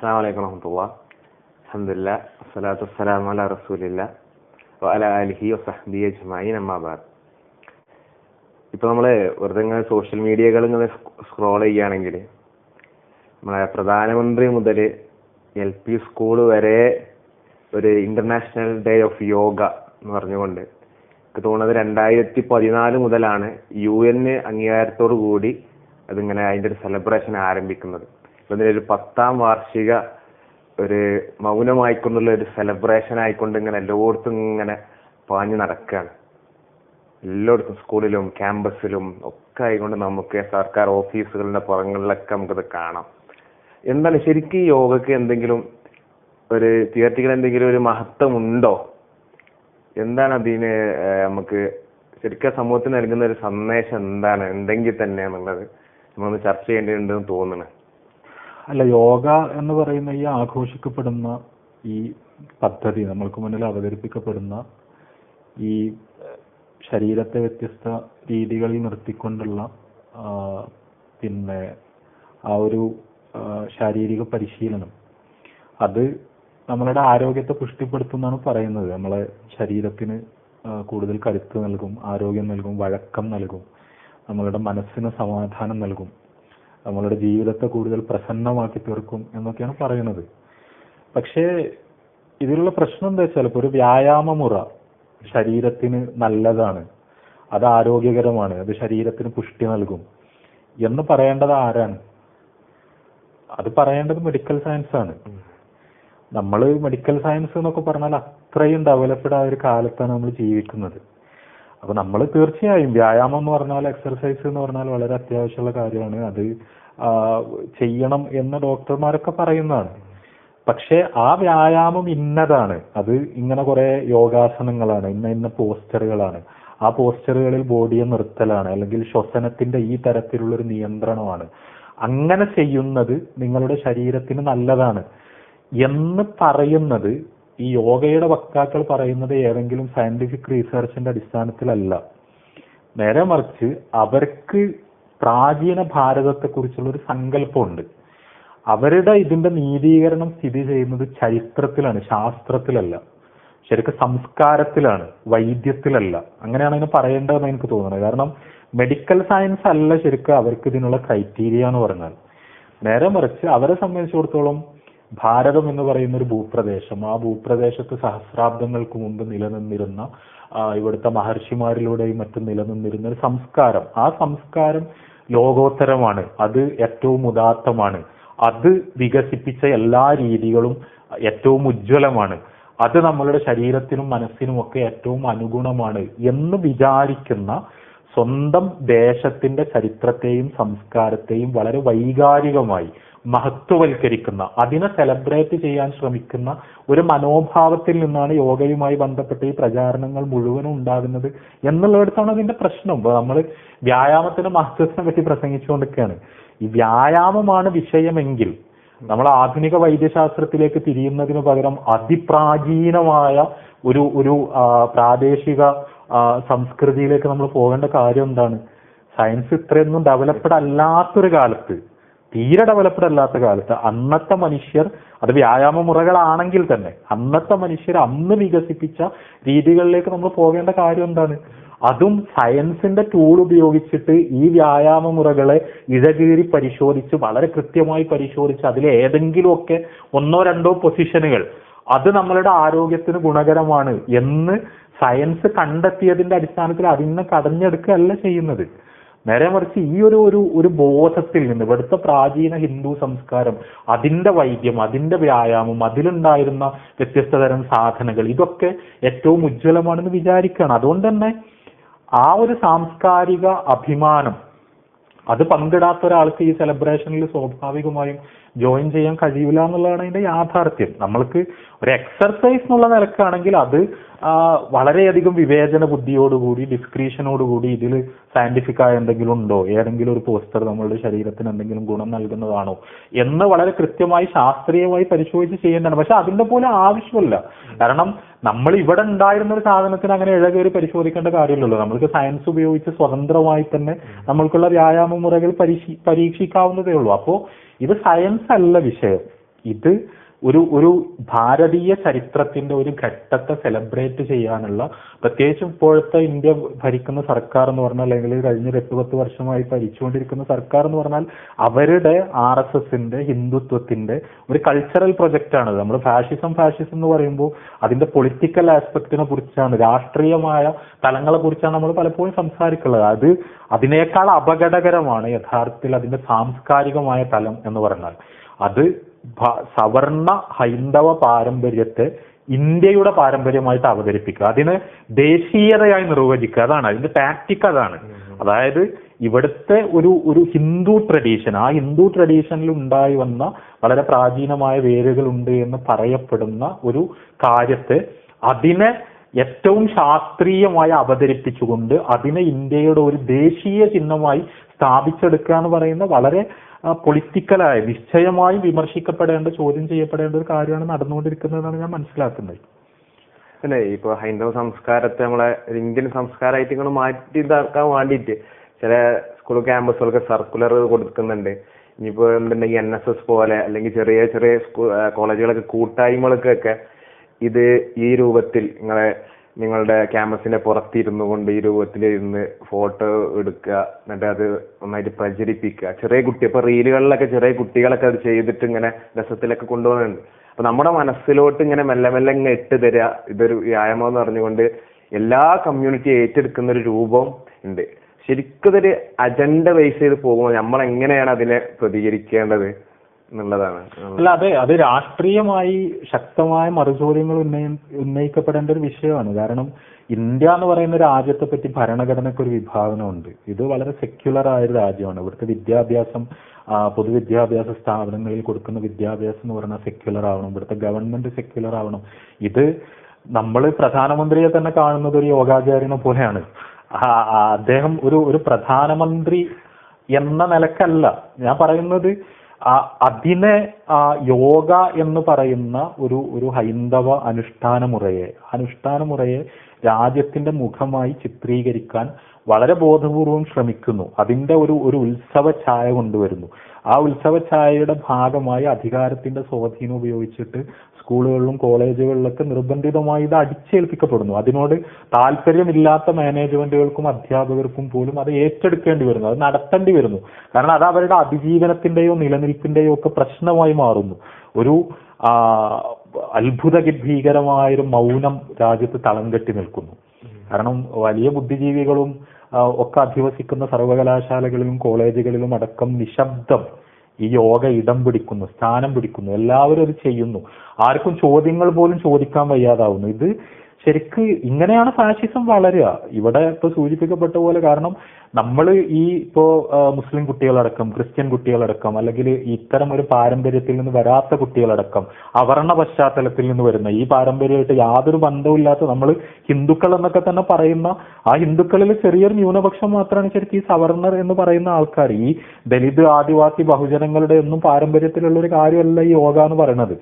അസ്സാം വലൈക്കും ഇപ്പൊ നമ്മൾ വെറുതെ ഇങ്ങനെ സോഷ്യൽ മീഡിയകൾ ഇങ്ങനെ സ്ക്രോൾ ചെയ്യുകയാണെങ്കിൽ നമ്മളെ പ്രധാനമന്ത്രി മുതൽ എൽ പി സ്കൂൾ വരെ ഒരു ഇന്റർനാഷണൽ ഡേ ഓഫ് യോഗ എന്ന് പറഞ്ഞുകൊണ്ട് എനിക്ക് തോന്നുന്നത് രണ്ടായിരത്തി പതിനാല് മുതലാണ് യു എൻ അംഗീകാരത്തോടു കൂടി അതിങ്ങനെ അതിന്റെ ഒരു സെലിബ്രേഷൻ ആരംഭിക്കുന്നത്. അപ്പൊ ഒരു പത്താം വാർഷിക ഒരു മൗനമായിക്കൊണ്ടുള്ള ഒരു സെലിബ്രേഷൻ ആയിക്കൊണ്ട് ഇങ്ങനെ എല്ലായിടത്തും ഇങ്ങനെ പാഞ്ഞു നടക്കുകയാണ് എല്ലായിടത്തും സ്കൂളിലും ക്യാമ്പസിലും ഒക്കെ ആയിക്കൊണ്ട് നമുക്ക് സർക്കാർ ഓഫീസുകളുടെ പുറങ്ങളിലൊക്കെ നമുക്കത് കാണാം. എന്താണ് ശരിക്കും യോഗക്ക് എന്തെങ്കിലും ഒരു തിയററ്റിക്കൽ എന്തെങ്കിലും ഒരു മഹത്വം ഉണ്ടോ എന്താണ് അതിന് നമുക്ക് ശരിക്കും സമൂഹത്തിന് നൽകുന്ന ഒരു സന്ദേശം എന്താണ്? എന്തെങ്കിൽ തന്നെ എന്നുള്ളത് നമ്മളൊന്ന് ചർച്ച ചെയ്യേണ്ടതുണ്ടെന്ന് തോന്നുന്നു. അല്ല യോഗ എന്ന് പറയുന്ന ഈ ആഘോഷിക്കപ്പെടുന്ന ഈ പദ്ധതി നമ്മൾക്ക് മുന്നിൽ അവതരിപ്പിക്കപ്പെടുന്ന ഈ ശരീരത്തെ വ്യത്യസ്ത രീതികളിൽ നിർത്തിക്കൊണ്ടുള്ള പിന്നെ ആ ഒരു ശാരീരിക പരിശീലനം. അത് നമ്മളുടെ ആരോഗ്യത്തെ പുഷ്ടിപ്പെടുത്തുന്നാണ് പറയുന്നത്. നമ്മളെ ശരീരത്തിന് കൂടുതൽ കരുത്ത് നൽകും ആരോഗ്യം നൽകും വഴക്കം നൽകും നമ്മളുടെ മനസ്സിന് സമാധാനം നൽകും. നമ്മളുടെ ജീവിതത്തെ കൂടുതൽ പ്രസന്നമാക്കി തീർക്കും എന്നൊക്കെയാണ് പറയുന്നത്. പക്ഷേ ഇതിലുള്ള പ്രശ്നം എന്താ വെച്ചാൽ ഇപ്പൊ ഒരു വ്യായാമ മുറ ശരീരത്തിന് നല്ലതാണ്. അത് ആരോഗ്യകരമാണ്. അത് ശരീരത്തിന് പുഷ്ടി നൽകും. എന്ന് പറയേണ്ടത് ആരാണ്? അത് പറയേണ്ടത് മെഡിക്കൽ സയൻസ് ആണ്. നമ്മൾ മെഡിക്കൽ സയൻസ് എന്നൊക്കെ പറഞ്ഞാൽ അത്രയും ഡെവലപ്ഡ് ആയ ഒരു കാലത്താണ് നമ്മൾ ജീവിക്കുന്നത്. അപ്പൊ നമ്മൾ തീർച്ചയായും വ്യായാമം എന്ന് പറഞ്ഞാൽ എക്സർസൈസ് എന്ന് പറഞ്ഞാൽ വളരെ അത്യാവശ്യമുള്ള കാര്യമാണ്. അത് ചെയ്യണം എന്ന് ഡോക്ടർമാരൊക്കെ പറയുന്നതാണ്. പക്ഷേ ആ വ്യായാമം ഇന്നതാണ്. അത് ഇങ്ങനെ കുറെ യോഗാസനങ്ങളാണ് ഇന്ന ഇന്ന പോസ്റ്ററുകളാണ്. ആ പോസ്റ്ററുകളിൽ ബോഡിയെ നിർത്തലാണ് അല്ലെങ്കിൽ ശ്വസനത്തിന്റെ ഈ തരത്തിലുള്ളൊരു നിയന്ത്രണമാണ്. അങ്ങനെ ചെയ്യുന്നത് നിങ്ങളുടെ ശരീരത്തിന് നല്ലതാണ് എന്ന് പറയുന്നത് ഈ യോഗയുടെ വക്താക്കൾ പറയുന്നത് ഏതെങ്കിലും സയന്റിഫിക് റീസെർച്ചിന്റെ അടിസ്ഥാനത്തിലല്ല. നേരെ മറിച്ച് അവർക്ക് പ്രാചീന ഭാരതത്തെക്കുറിച്ചുള്ള ഒരു സങ്കല്പമുണ്ട്. അവരുടെ ഇതിന്റെ നീതീകരണം സ്ഥിതി ചെയ്യുന്നത് ചരിത്രത്തിലാണ് ശാസ്ത്രത്തിലല്ല. ശരിക്കും സംസ്കാരത്തിലാണ് വൈദ്യത്തിലല്ല. അങ്ങനെയാണ് അതിന് പറയേണ്ടതെന്ന് എനിക്ക് തോന്നുന്നത്. കാരണം മെഡിക്കൽ സയൻസ് അല്ല ശരിക്കും അവർക്ക് ഇതിനുള്ള ക്രൈറ്റീരിയ എന്ന് പറഞ്ഞാൽ. നേരെ മറിച്ച് അവരെ സംബന്ധിച്ചിടത്തോളം ഭാരതം എന്ന് പറയുന്ന ഒരു ഭൂപ്രദേശം. ആ ഭൂപ്രദേശത്ത് സഹസ്രാബ്ദങ്ങൾക്ക് മുമ്പ് നിലനിന്നിരുന്ന ഇവിടുത്തെ മഹർഷിമാരിലൂടെയും മറ്റും നിലനിന്നിരുന്ന ഒരു സംസ്കാരം. ആ സംസ്കാരം ലോകോത്തരമാണ്. അത് ഏറ്റവും ഉദാത്തമാണ്. അത് വികസിപ്പിച്ച എല്ലാ രീതികളും ഏറ്റവും ഉജ്ജ്വലമാണ്. അത് നമ്മളുടെ ശരീരത്തിനും മനസ്സിനും ഒക്കെ ഏറ്റവും അനുഗുണമാണ് എന്ന് വിചാരിക്കുന്ന സ്വന്തം ദേശത്തിന്റെ ചരിത്രത്തെയും സംസ്കാരത്തെയും വളരെ വൈകാരികമായി മഹത്വവൽക്കരിക്കുന്ന അതിനെ സെലിബ്രേറ്റ് ചെയ്യാൻ ശ്രമിക്കുന്ന ഒരു മനോഭാവത്തിൽ നിന്നാണ് യോഗയുമായി ബന്ധപ്പെട്ട് ഈ പ്രചാരണങ്ങൾ മുഴുവനും ഉണ്ടാകുന്നത് എന്നുള്ളിടത്താണ് അതിന്റെ പ്രശ്നം. നമ്മൾ വ്യായാമത്തിന്റെ മഹത്വത്തിനെ പറ്റി പ്രസംഗിച്ചുകൊണ്ടിരിക്കുകയാണ്. ഈ വ്യായാമമാണ് വിഷയമെങ്കിൽ നമ്മൾ ആധുനിക വൈദ്യശാസ്ത്രത്തിലേക്ക് തിരിയുന്നതിന് പകരം അതിപ്രാചീനമായ ഒരു ഒരു പ്രാദേശിക സംസ്കൃതിയിലേക്ക് നമ്മൾ പോകേണ്ട കാര്യം എന്താണ്? സയൻസ് ഇത്രയൊന്നും ഡെവലപ്ഡ് അല്ലാത്തൊരു കാലത്ത് തീരെ ഡെവലപ്ഡ് അല്ലാത്ത കാലത്ത് അന്നത്തെ മനുഷ്യർ അത് വ്യായാമ മുറകളാണെങ്കിൽ തന്നെ അന്നത്തെ മനുഷ്യർ അന്ന് വികസിപ്പിച്ച രീതികളിലേക്ക് നമ്മൾ പോകേണ്ട കാര്യം എന്താണ്? അതും സയൻസിന്റെ ടൂൾ ഉപയോഗിച്ചിട്ട് ഈ വ്യായാമ മുറകളെ ഇഴകീറി പരിശോധിച്ച് വളരെ കൃത്യമായി പരിശോധിച്ച് അതിൽ ഏതെങ്കിലുമൊക്കെ ഒന്നോ രണ്ടോ പൊസിഷനുകൾ അത് നമ്മളുടെ ആരോഗ്യത്തിന് ഗുണകരമാണ് എന്ന് സയൻസ് കണ്ടെത്തിയതിന്റെ അടിസ്ഥാനത്തിൽ അതിന്ന് കടഞ്ഞെടുക്കുകയല്ല ചെയ്യുന്നത്. നേരെ മറിച്ച് ഈ ഒരു ഒരു ഒരു ബോധത്തിൽ നിന്ന് ഇവിടുത്തെ പ്രാചീന ഹിന്ദു സംസ്കാരം അതിന്റെ വൈദ്യം അതിന്റെ വ്യായാമം അതിലുണ്ടായിരുന്ന വ്യത്യസ്ത തരം സാധനകൾ ഇതൊക്കെ ഏറ്റവും ഉജ്ജ്വലമാണെന്ന് വിചാരിക്കുകയാണ്. അതുകൊണ്ട് തന്നെ ആ ഒരു സാംസ്കാരിക അഭിമാനം അത് പങ്കിടാത്ത ഒരാൾക്ക് ഈ സെലിബ്രേഷനിൽ സ്വാഭാവികമായും ജോയിൻ ചെയ്യാൻ കഴിയില്ല എന്നുള്ളതാണ് അതിന്റെ യാഥാർത്ഥ്യം. നമ്മൾക്ക് ഒരു എക്സർസൈസ് എന്നുള്ള നിലക്കാണെങ്കിൽ അത് വളരെയധികം വിവേചന ബുദ്ധിയോടുകൂടി ഡിസ്ക്രീഷനോടുകൂടി ഇതിൽ സയന്റിഫിക് ആയ എന്തെങ്കിലും ഉണ്ടോ ഏതെങ്കിലും ഒരു പോസ്റ്റർ നമ്മളുടെ ശരീരത്തിന് എന്തെങ്കിലും ഗുണം നൽകുന്നതാണോ? എന്ന് വളരെ കൃത്യമായി ശാസ്ത്രീയമായി പരിശോധിച്ച് ചെയ്യേണ്ടതാണ്. പക്ഷെ അതിന്റെ പോലെ ആവശ്യമില്ല. കാരണം നമ്മൾ ഇവിടെ ഉണ്ടായിരുന്ന ഒരു സാധനത്തിന് അങ്ങനെ ഇഴകേറി പരിശോധിക്കേണ്ട കാര്യമില്ലല്ലോ. നമ്മൾക്ക് സയൻസ് ഉപയോഗിച്ച് സ്വതന്ത്രമായി തന്നെ നമ്മൾക്കുള്ള വ്യായാമ മുറകൾ പരീക്ഷി പരീക്ഷിക്കാവുന്നതേ ഉള്ളൂ. അപ്പോ ഇത് സയൻസ് അല്ല വിഷയം. ഇത് ഒരു ഒരു ഭാരതീയ ചരിത്രത്തിന്റെ ഒരു ഘട്ടത്തെ സെലിബ്രേറ്റ് ചെയ്യാനുള്ള പ്രത്യേകിച്ചും ഇപ്പോഴത്തെ ഇന്ത്യ ഭരിക്കുന്ന സർക്കാർ എന്ന് പറഞ്ഞാൽ അല്ലെങ്കിൽ കഴിഞ്ഞ എട്ട് പത്ത് വർഷമായി ഭരിച്ചുകൊണ്ടിരിക്കുന്ന സർക്കാർ എന്ന് പറഞ്ഞാൽ അവരുടെ ആർ എസ് എസിന്റെ ഹിന്ദുത്വത്തിന്റെ ഒരു കൾച്ചറൽ പ്രൊജക്റ്റ് ആണ്. നമ്മൾ ഫാഷിസം ഫാഷിസം എന്ന് പറയുമ്പോൾ അതിന്റെ പൊളിറ്റിക്കൽ ആസ്പെക്റ്റിനെ കുറിച്ചാണ് രാഷ്ട്രീയമായ തലങ്ങളെ കുറിച്ചാണ് നമ്മൾ പലപ്പോഴും സംസാരിക്കുന്നത്. അത് അതിനേക്കാൾ അപകടകരമാണ് യഥാർത്ഥത്തിൽ അതിന്റെ സാംസ്കാരികമായ തലം എന്ന് പറഞ്ഞാൽ. അത് സവർണ ഹൈന്ദവ പാരമ്പര്യത്തെ ഇന്ത്യയുടെ പാരമ്പര്യമായിട്ട് അവതരിപ്പിക്കുക. അതിന് ദേശീയതയായി നിർവചിക്കുക. അതാണ് അതിന്റെ ടാക്ടിക് അതാണ്. അതായത് ഇവിടുത്തെ ഒരു ഒരു ഹിന്ദു ട്രഡീഷൻ ആ ഹിന്ദു ട്രഡീഷനിൽ ഉണ്ടായി വന്ന വളരെ പ്രാചീനമായ വേരുകൾ ഉണ്ട് എന്ന് പറയപ്പെടുന്ന ഒരു കാര്യത്തെ അതിനെ ഏറ്റവും ശാസ്ത്രീയമായി അവതരിപ്പിച്ചുകൊണ്ട് അതിനെ ഇന്ത്യയുടെ ഒരു ദേശീയ ചിഹ്നമായി സ്ഥാപിച്ചെടുക്കുക എന്ന് പറയുന്ന വളരെ പൊളിറ്റിക്കലായ നിശ്ചയമായും വിമർശിക്കപ്പെടേണ്ട ചോദ്യം ചെയ്യപ്പെടേണ്ട ഒരു കാര്യമാണ് നടന്നുകൊണ്ടിരിക്കുന്നതെന്നാണ് ഞാൻ മനസ്സിലാക്കുന്നത്. അല്ലെ ഇപ്പൊ ഹൈന്ദവ സംസ്കാരത്തെ നമ്മളെ ഇന്ത്യൻ സംസ്കാരമായിട്ട് ഇങ്ങനെ മാറ്റി ഇതാക്കാൻ വേണ്ടിയിട്ട് ചില സ്കൂൾ ക്യാമ്പസുകളൊക്കെ സർക്കുലർ കൊടുക്കുന്നുണ്ട്. ഇനിയിപ്പോ എന്തുണ്ടെങ്കിൽ എൻ എസ് എസ് പോലെ അല്ലെങ്കിൽ ചെറിയ ചെറിയ സ്കൂ കോളേജുകളൊക്കെ കൂട്ടായ്മകൾക്കൊക്കെ ഇത് ഈ രൂപത്തിൽ നിങ്ങളെ നിങ്ങളുടെ ക്യാമ്പസിന്റെ പുറത്തിരുന്നു കൊണ്ട് ഈ രൂപത്തിൽ ഇരുന്ന് ഫോട്ടോ എടുക്കുക എന്നിട്ട് അത് നന്നായിട്ട് പ്രചരിപ്പിക്കുക. ചെറിയ കുട്ടി ഇപ്പൊ റീലുകളിലൊക്കെ ചെറിയ കുട്ടികളൊക്കെ അത് ചെയ്തിട്ട് ഇങ്ങനെ രസത്തിലൊക്കെ കൊണ്ടുപോകുന്നുണ്ട്. അപ്പൊ നമ്മുടെ മനസ്സിലോട്ട് ഇങ്ങനെ മെല്ലെ മെല്ലെ ഇങ്ങനെ ഇട്ട് തരിക ഇതൊരു വ്യായാമം എന്ന് പറഞ്ഞുകൊണ്ട് എല്ലാ കമ്മ്യൂണിറ്റി ഏറ്റെടുക്കുന്ന ഒരു രൂപം ഉണ്ട്. ശരിക്കും ഇതൊരു അജണ്ട ബേസ് ചെയ്ത് പോകുമ്പോൾ നമ്മൾ എങ്ങനെയാണ് അതിനെ പ്രതികരിക്കേണ്ടത്? എന്നുള്ളതാണ്. അല്ല അതെ അത് രാഷ്ട്രീയമായി ശക്തമായ മറുചോദ്യങ്ങൾ ഉന്നയി ഉന്നയിക്കപ്പെടേണ്ട ഒരു വിഷയമാണ്. കാരണം ഇന്ത്യ എന്ന് പറയുന്ന രാജ്യത്തെ പറ്റി ഭരണഘടനയ്ക്ക് ഒരു വിഭാവനമുണ്ട്. ഇത് വളരെ സെക്യുലർ ആയ ഒരു രാജ്യമാണ്. ഇവിടുത്തെ വിദ്യാഭ്യാസം പൊതുവിദ്യാഭ്യാസ സ്ഥാപനങ്ങളിൽ കൊടുക്കുന്ന വിദ്യാഭ്യാസം എന്ന് പറഞ്ഞാൽ സെക്യുലർ ആവണം. ഇവിടുത്തെ ഗവൺമെന്റ് സെക്യുലർ ആവണം. ഇത് നമ്മൾ പ്രധാനമന്ത്രിയെ തന്നെ കാണുന്നത് ഒരു യോഗാചാര്യനെ പോലെയാണ്. അദ്ദേഹം ഒരു ഒരു പ്രധാനമന്ത്രി എന്ന നിലക്കല്ല. ഞാൻ പറയുന്നത് അതിനെ യോഗ എന്ന് പറയുന്ന ഒരു ഒരു ഹൈന്ദവ അനുഷ്ഠാന മുറയെ അനുഷ്ഠാന മുറയെ രാജ്യത്തിന്റെ മുഖമായി ചിത്രീകരിക്കാൻ വളരെ ബോധപൂർവം ശ്രമിക്കുന്നു. അതിന്റെ ഒരു ഒരു ഉത്സവ ഛായ കൊണ്ടുവരുന്നു. ആ ഉത്സവ ഛായയുടെ ഭാഗമായി അധികാരത്തിന്റെ സ്വാധീനം ഉപയോഗിച്ചിട്ട് സ്കൂളുകളിലും കോളേജുകളിലൊക്കെ നിർബന്ധിതമായി ഇത് അടിച്ചേൽപ്പിക്കപ്പെടുന്നു. അതിനോട് താല്പര്യമില്ലാത്ത മാനേജ്മെന്റുകൾക്കും അധ്യാപകർക്കും പോലും അത് ഏറ്റെടുക്കേണ്ടി വരുന്നു. അത് നടത്തേണ്ടി വരുന്നു. കാരണം അത് അവരുടെ അതിജീവനത്തിന്റെയോ നിലനിൽപ്പിന്റെയോ ഒക്കെ പ്രശ്നമായി മാറുന്നു. ഒരു അത്ഭുത ഭീകരമായൊരു മൗനം രാജ്യത്ത് തളം കെട്ടി നിൽക്കുന്നു. കാരണം വലിയ ബുദ്ധിജീവികളും ഒക്കെ അധിവസിക്കുന്ന സർവകലാശാലകളിലും കോളേജുകളിലും അടക്കം നിശബ്ദം ഈ യോഗ ഇടം പിടിക്കുന്നു സ്ഥാനം പിടിക്കുന്നു എല്ലാവരും അത് ചെയ്യുന്നു. ആർക്കും ചോദ്യങ്ങൾ പോലും ചോദിക്കാൻ വയ്യാതാവുന്നു. ഇത് ശരിക്ക് ഇങ്ങനെയാണ് ഫാഷിസം വളരുക. ഇവിടെ ഇപ്പൊ സൂചിപ്പിക്കപ്പെട്ട പോലെ കാരണം നമ്മൾ ഈ ഇപ്പോ മുസ്ലിം കുട്ടികളടക്കം ക്രിസ്ത്യൻ കുട്ടികളടക്കം അല്ലെങ്കിൽ ഇത്തരം ഒരു പാരമ്പര്യത്തിൽ നിന്ന് വരാത്ത കുട്ടികളടക്കം അവർണ പശ്ചാത്തലത്തിൽ നിന്ന് വരുന്ന ഈ പാരമ്പര്യമായിട്ട് യാതൊരു ബന്ധവുമില്ലാത്ത നമ്മൾ ഹിന്ദുക്കൾ എന്നൊക്കെ തന്നെ പറയുന്ന ആ ഹിന്ദുക്കളിൽ ചെറിയൊരു ന്യൂനപക്ഷം മാത്രമാണ് ശരിക്കും ഈ സവർണർ എന്ന് പറയുന്ന ആൾക്കാർ ഈ ദലിത് ആദിവാസി ബഹുജനങ്ങളുടെ ഒന്നും പാരമ്പര്യത്തിലുള്ള ഒരു കാര്യമല്ല ഈ യോഗ എന്ന് പറയുന്നത്.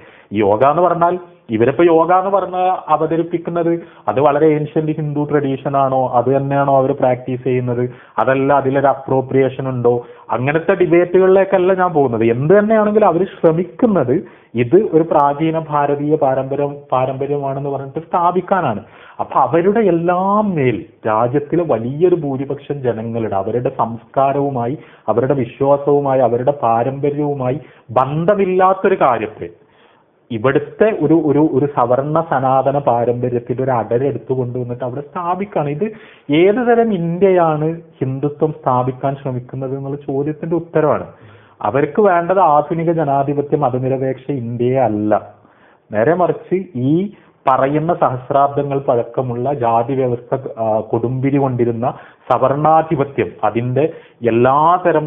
യോഗ എന്ന് പറഞ്ഞാൽ ഇവരിപ്പോ യോഗ എന്ന് പറഞ്ഞ അവതരിപ്പിക്കുന്നത് അത് വളരെ ഏൻഷ്യന്റ് ഹിന്ദു ട്രഡീഷൻ ആണോ? അത് തന്നെയാണോ അവർ പ്രാക്ടീസ് ചെയ്യുന്നത്? അതല്ല അതിലൊരു അപ്രോപ്രിയേഷൻ ഉണ്ടോ? അങ്ങനത്തെ ഡിബേറ്റുകളിലേക്കല്ല ഞാൻ പോകുന്നത്. എന്ത് തന്നെയാണെങ്കിലും അവർ ശ്രമിക്കുന്നത് ഇത് ഒരു പ്രാചീന ഭാരതീയ പാരമ്പര്യം പാരമ്പര്യമാണെന്ന് പറഞ്ഞിട്ട് സ്ഥാപിക്കാനാണ്. അപ്പൊ അവരുടെ എല്ലാം മേൽ രാജ്യത്തിലെ വലിയൊരു ഭൂരിപക്ഷം ജനങ്ങളുടെ അവരുടെ സംസ്കാരവുമായി അവരുടെ വിശ്വാസവുമായി അവരുടെ പാരമ്പര്യവുമായി ബന്ധമില്ലാത്തൊരു കാര്യത്തെ ഇവിടുത്തെ ഒരു ഒരു ഒരു സവർണ സനാതന പാരമ്പര്യത്തിൽ ഒരു അടരെടുത്തു കൊണ്ടുവന്നിട്ട് അവിടെ സ്ഥാപിക്കുകയാണ്. ഇത് ഏത് തരം ഇന്ത്യയാണ് ഹിന്ദുത്വം സ്ഥാപിക്കാൻ ശ്രമിക്കുന്നത് എന്നുള്ള ചോദ്യത്തിന്റെ ഉത്തരവാണ്. അവർക്ക് വേണ്ടത് ആധുനിക ജനാധിപത്യ മതനിരപേക്ഷ ഇന്ത്യയെ അല്ല. നേരെ മറിച്ച് ഈ പറയുന്ന സഹസ്രാബ്ദങ്ങൾ പഴക്കമുള്ള ജാതി വ്യവസ്ഥ കൊടുമ്പിരി കൊണ്ടിരുന്ന സവർണാധിപത്യം അതിന്റെ എല്ലാതരം തരം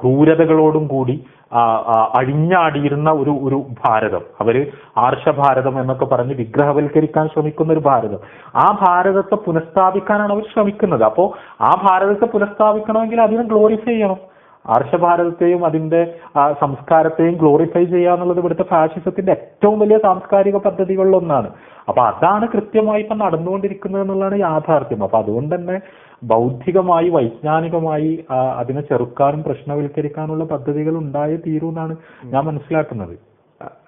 ക്രൂരതകളോടും കൂടി അഴിഞ്ഞാടിയിരുന്ന ഒരു ഒരു ഭാരതം. അവർ ആർഷഭാരതം എന്നൊക്കെ പറഞ്ഞ് വിഗ്രഹവൽക്കരിക്കാൻ ശ്രമിക്കുന്ന ഒരു ഭാരതം. ആ ഭാരതത്തെ പുനഃസ്ഥാപിക്കാനാണ് അവർ ശ്രമിക്കുന്നത്. അപ്പോ ആ ഭാരതത്തെ പുനഃസ്ഥാപിക്കണമെങ്കിൽ അതിനെ ഗ്ലോറിഫൈ ചെയ്യണം. ആർഷഭാരതത്തെയും അതിന്റെ സംസ്കാരത്തെയും ഗ്ലോറിഫൈ ചെയ്യുക എന്നുള്ളത് ഇവിടുത്തെ ഫാഷിസത്തിന്റെ ഏറ്റവും വലിയ സാംസ്കാരിക പദ്ധതികളിൽ ഒന്നാണ് അപ്പൊ അതാണ് കൃത്യമായി ഇപ്പൊ നടന്നുകൊണ്ടിരിക്കുന്നത് എന്നുള്ളതാണ് യാഥാർത്ഥ്യം. അപ്പൊ അതുകൊണ്ട് തന്നെ ബൗദ്ധികമായി വൈജ്ഞാനികമായി അതിനെ ചെറുക്കാനും പ്രശ്നവൽക്കരിക്കാനുള്ള പദ്ധതികൾ ഉണ്ടായേ തീരൂ എന്നാണ് ഞാൻ മനസ്സിലാക്കുന്നത്.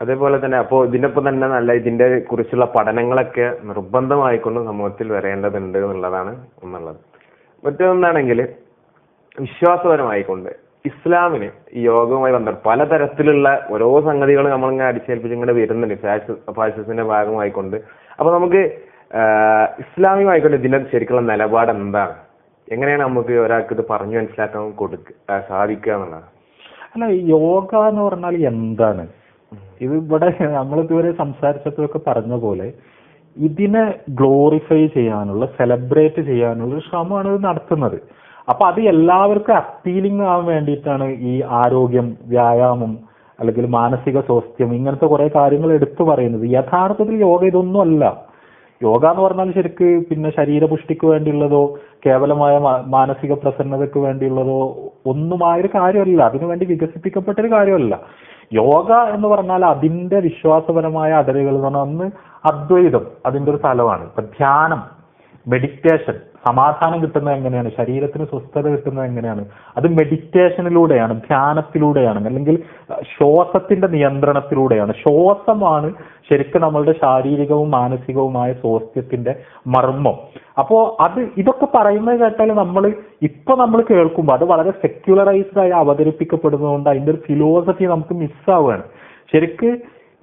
അതേപോലെ തന്നെ അപ്പോ ഇതിനൊപ്പം തന്നെ നല്ല ഇതിന്റെ കുറിച്ചുള്ള പഠനങ്ങളൊക്കെ നിർബന്ധമായിക്കൊണ്ട് സമൂഹത്തിൽ വരേണ്ടതുണ്ട് എന്നുള്ളതാണ് ഒന്നുള്ളത്. മറ്റൊന്നാണെങ്കിൽ വിശ്വാസപരമായിക്കൊണ്ട് ഇസ്ലാമിന് ഈ യോഗവുമായി ബന്ധപ്പെട്ട് പലതരത്തിലുള്ള ഓരോ സംഗതികൾ നമ്മളിങ്ങനെ അടിച്ചേൽപ്പിച്ച് ഇങ്ങനെ വരുന്നുണ്ട്. ഫാഷിസത്തിന്റെ ഭാഗമായിക്കൊണ്ട്. അപ്പൊ നമുക്ക് ഇസ്ലാമികമായിക്കൊണ്ട് ഇതിന്റെ ശരിക്കുള്ള നിലപാട് എന്താണ്? എങ്ങനെയാണ് നമുക്ക് ഒരാൾക്ക് ഇത് പറഞ്ഞു മനസ്സിലാക്കാൻ കൊടുക്ക സാധിക്കുക എന്നുള്ളതാണ് അല്ല യോഗ എന്ന് പറഞ്ഞാൽ എന്താണ്? ഇത് ഇവിടെ നമ്മൾ ഇതുവരെ സംസാരിച്ചപ്പോഴൊക്കെ പറഞ്ഞ പോലെ ഇതിനെ ഗ്ലോറിഫൈ ചെയ്യാനുള്ള സെലിബ്രേറ്റ് ചെയ്യാനുള്ള ശ്രമമാണ് ഇത് നടത്തുന്നത്. അപ്പൊ അത് എല്ലാവർക്കും അപ്പീലിംഗ് ആവാൻ വേണ്ടിയിട്ടാണ് ഈ ആരോഗ്യം വ്യായാമം അല്ലെങ്കിൽ മാനസിക സ്വാസ്ഥ്യം ഇങ്ങനത്തെ കുറെ കാര്യങ്ങൾ എടുത്തു പറയുന്നത്. യഥാർത്ഥത്തിൽ യോഗ ഇതൊന്നും അല്ല. യോഗ എന്ന് പറഞ്ഞാൽ ശരിക്ക് പിന്നെ ശരീരപുഷ്ടിക്ക് വേണ്ടിയുള്ളതോ കേവലമായ മാനസിക പ്രസന്നതയ്ക്ക് വേണ്ടിയുള്ളതോ ഒന്നുമായ ഒരു കാര്യമല്ല. അതിനുവേണ്ടി വികസിപ്പിക്കപ്പെട്ട ഒരു കാര്യമല്ല. യോഗ എന്ന് പറഞ്ഞാൽ അതിന്റെ വിശ്വാസപരമായ അടലുകൾ എന്ന് പറഞ്ഞാൽ ഒന്ന് അദ്വൈതം അതിന്റെ ഒരു സ്ഥലമാണ്. ഇപ്പൊ ധ്യാനം മെഡിറ്റേഷൻ സമാധാനം കിട്ടുന്നത് എങ്ങനെയാണ്? ശരീരത്തിന് സ്വസ്ഥത കിട്ടുന്നത് എങ്ങനെയാണ്? അത് മെഡിറ്റേഷനിലൂടെയാണ് ധ്യാനത്തിലൂടെയാണ് അല്ലെങ്കിൽ ശ്വാസത്തിന്റെ നിയന്ത്രണത്തിലൂടെയാണ്. ശ്വാസമാണ് ശരിക്കും നമ്മളുടെ ശാരീരികവും മാനസികവുമായ സ്വാസ്ഥ്യത്തിന്റെ മർമ്മം. അപ്പോ അത് ഇതൊക്കെ പറയുന്നത് കേട്ടാൽ നമ്മൾ ഇപ്പൊ നമ്മൾ കേൾക്കുമ്പോൾ അത് വളരെ സെക്യുലറൈസ്ഡ് ആയി അവതരിപ്പിക്കപ്പെടുന്നതുകൊണ്ട് അതിന്റെ ഒരു ഫിലോസഫി നമുക്ക് മിസ്സാവുകയാണ് ശരിക്ക്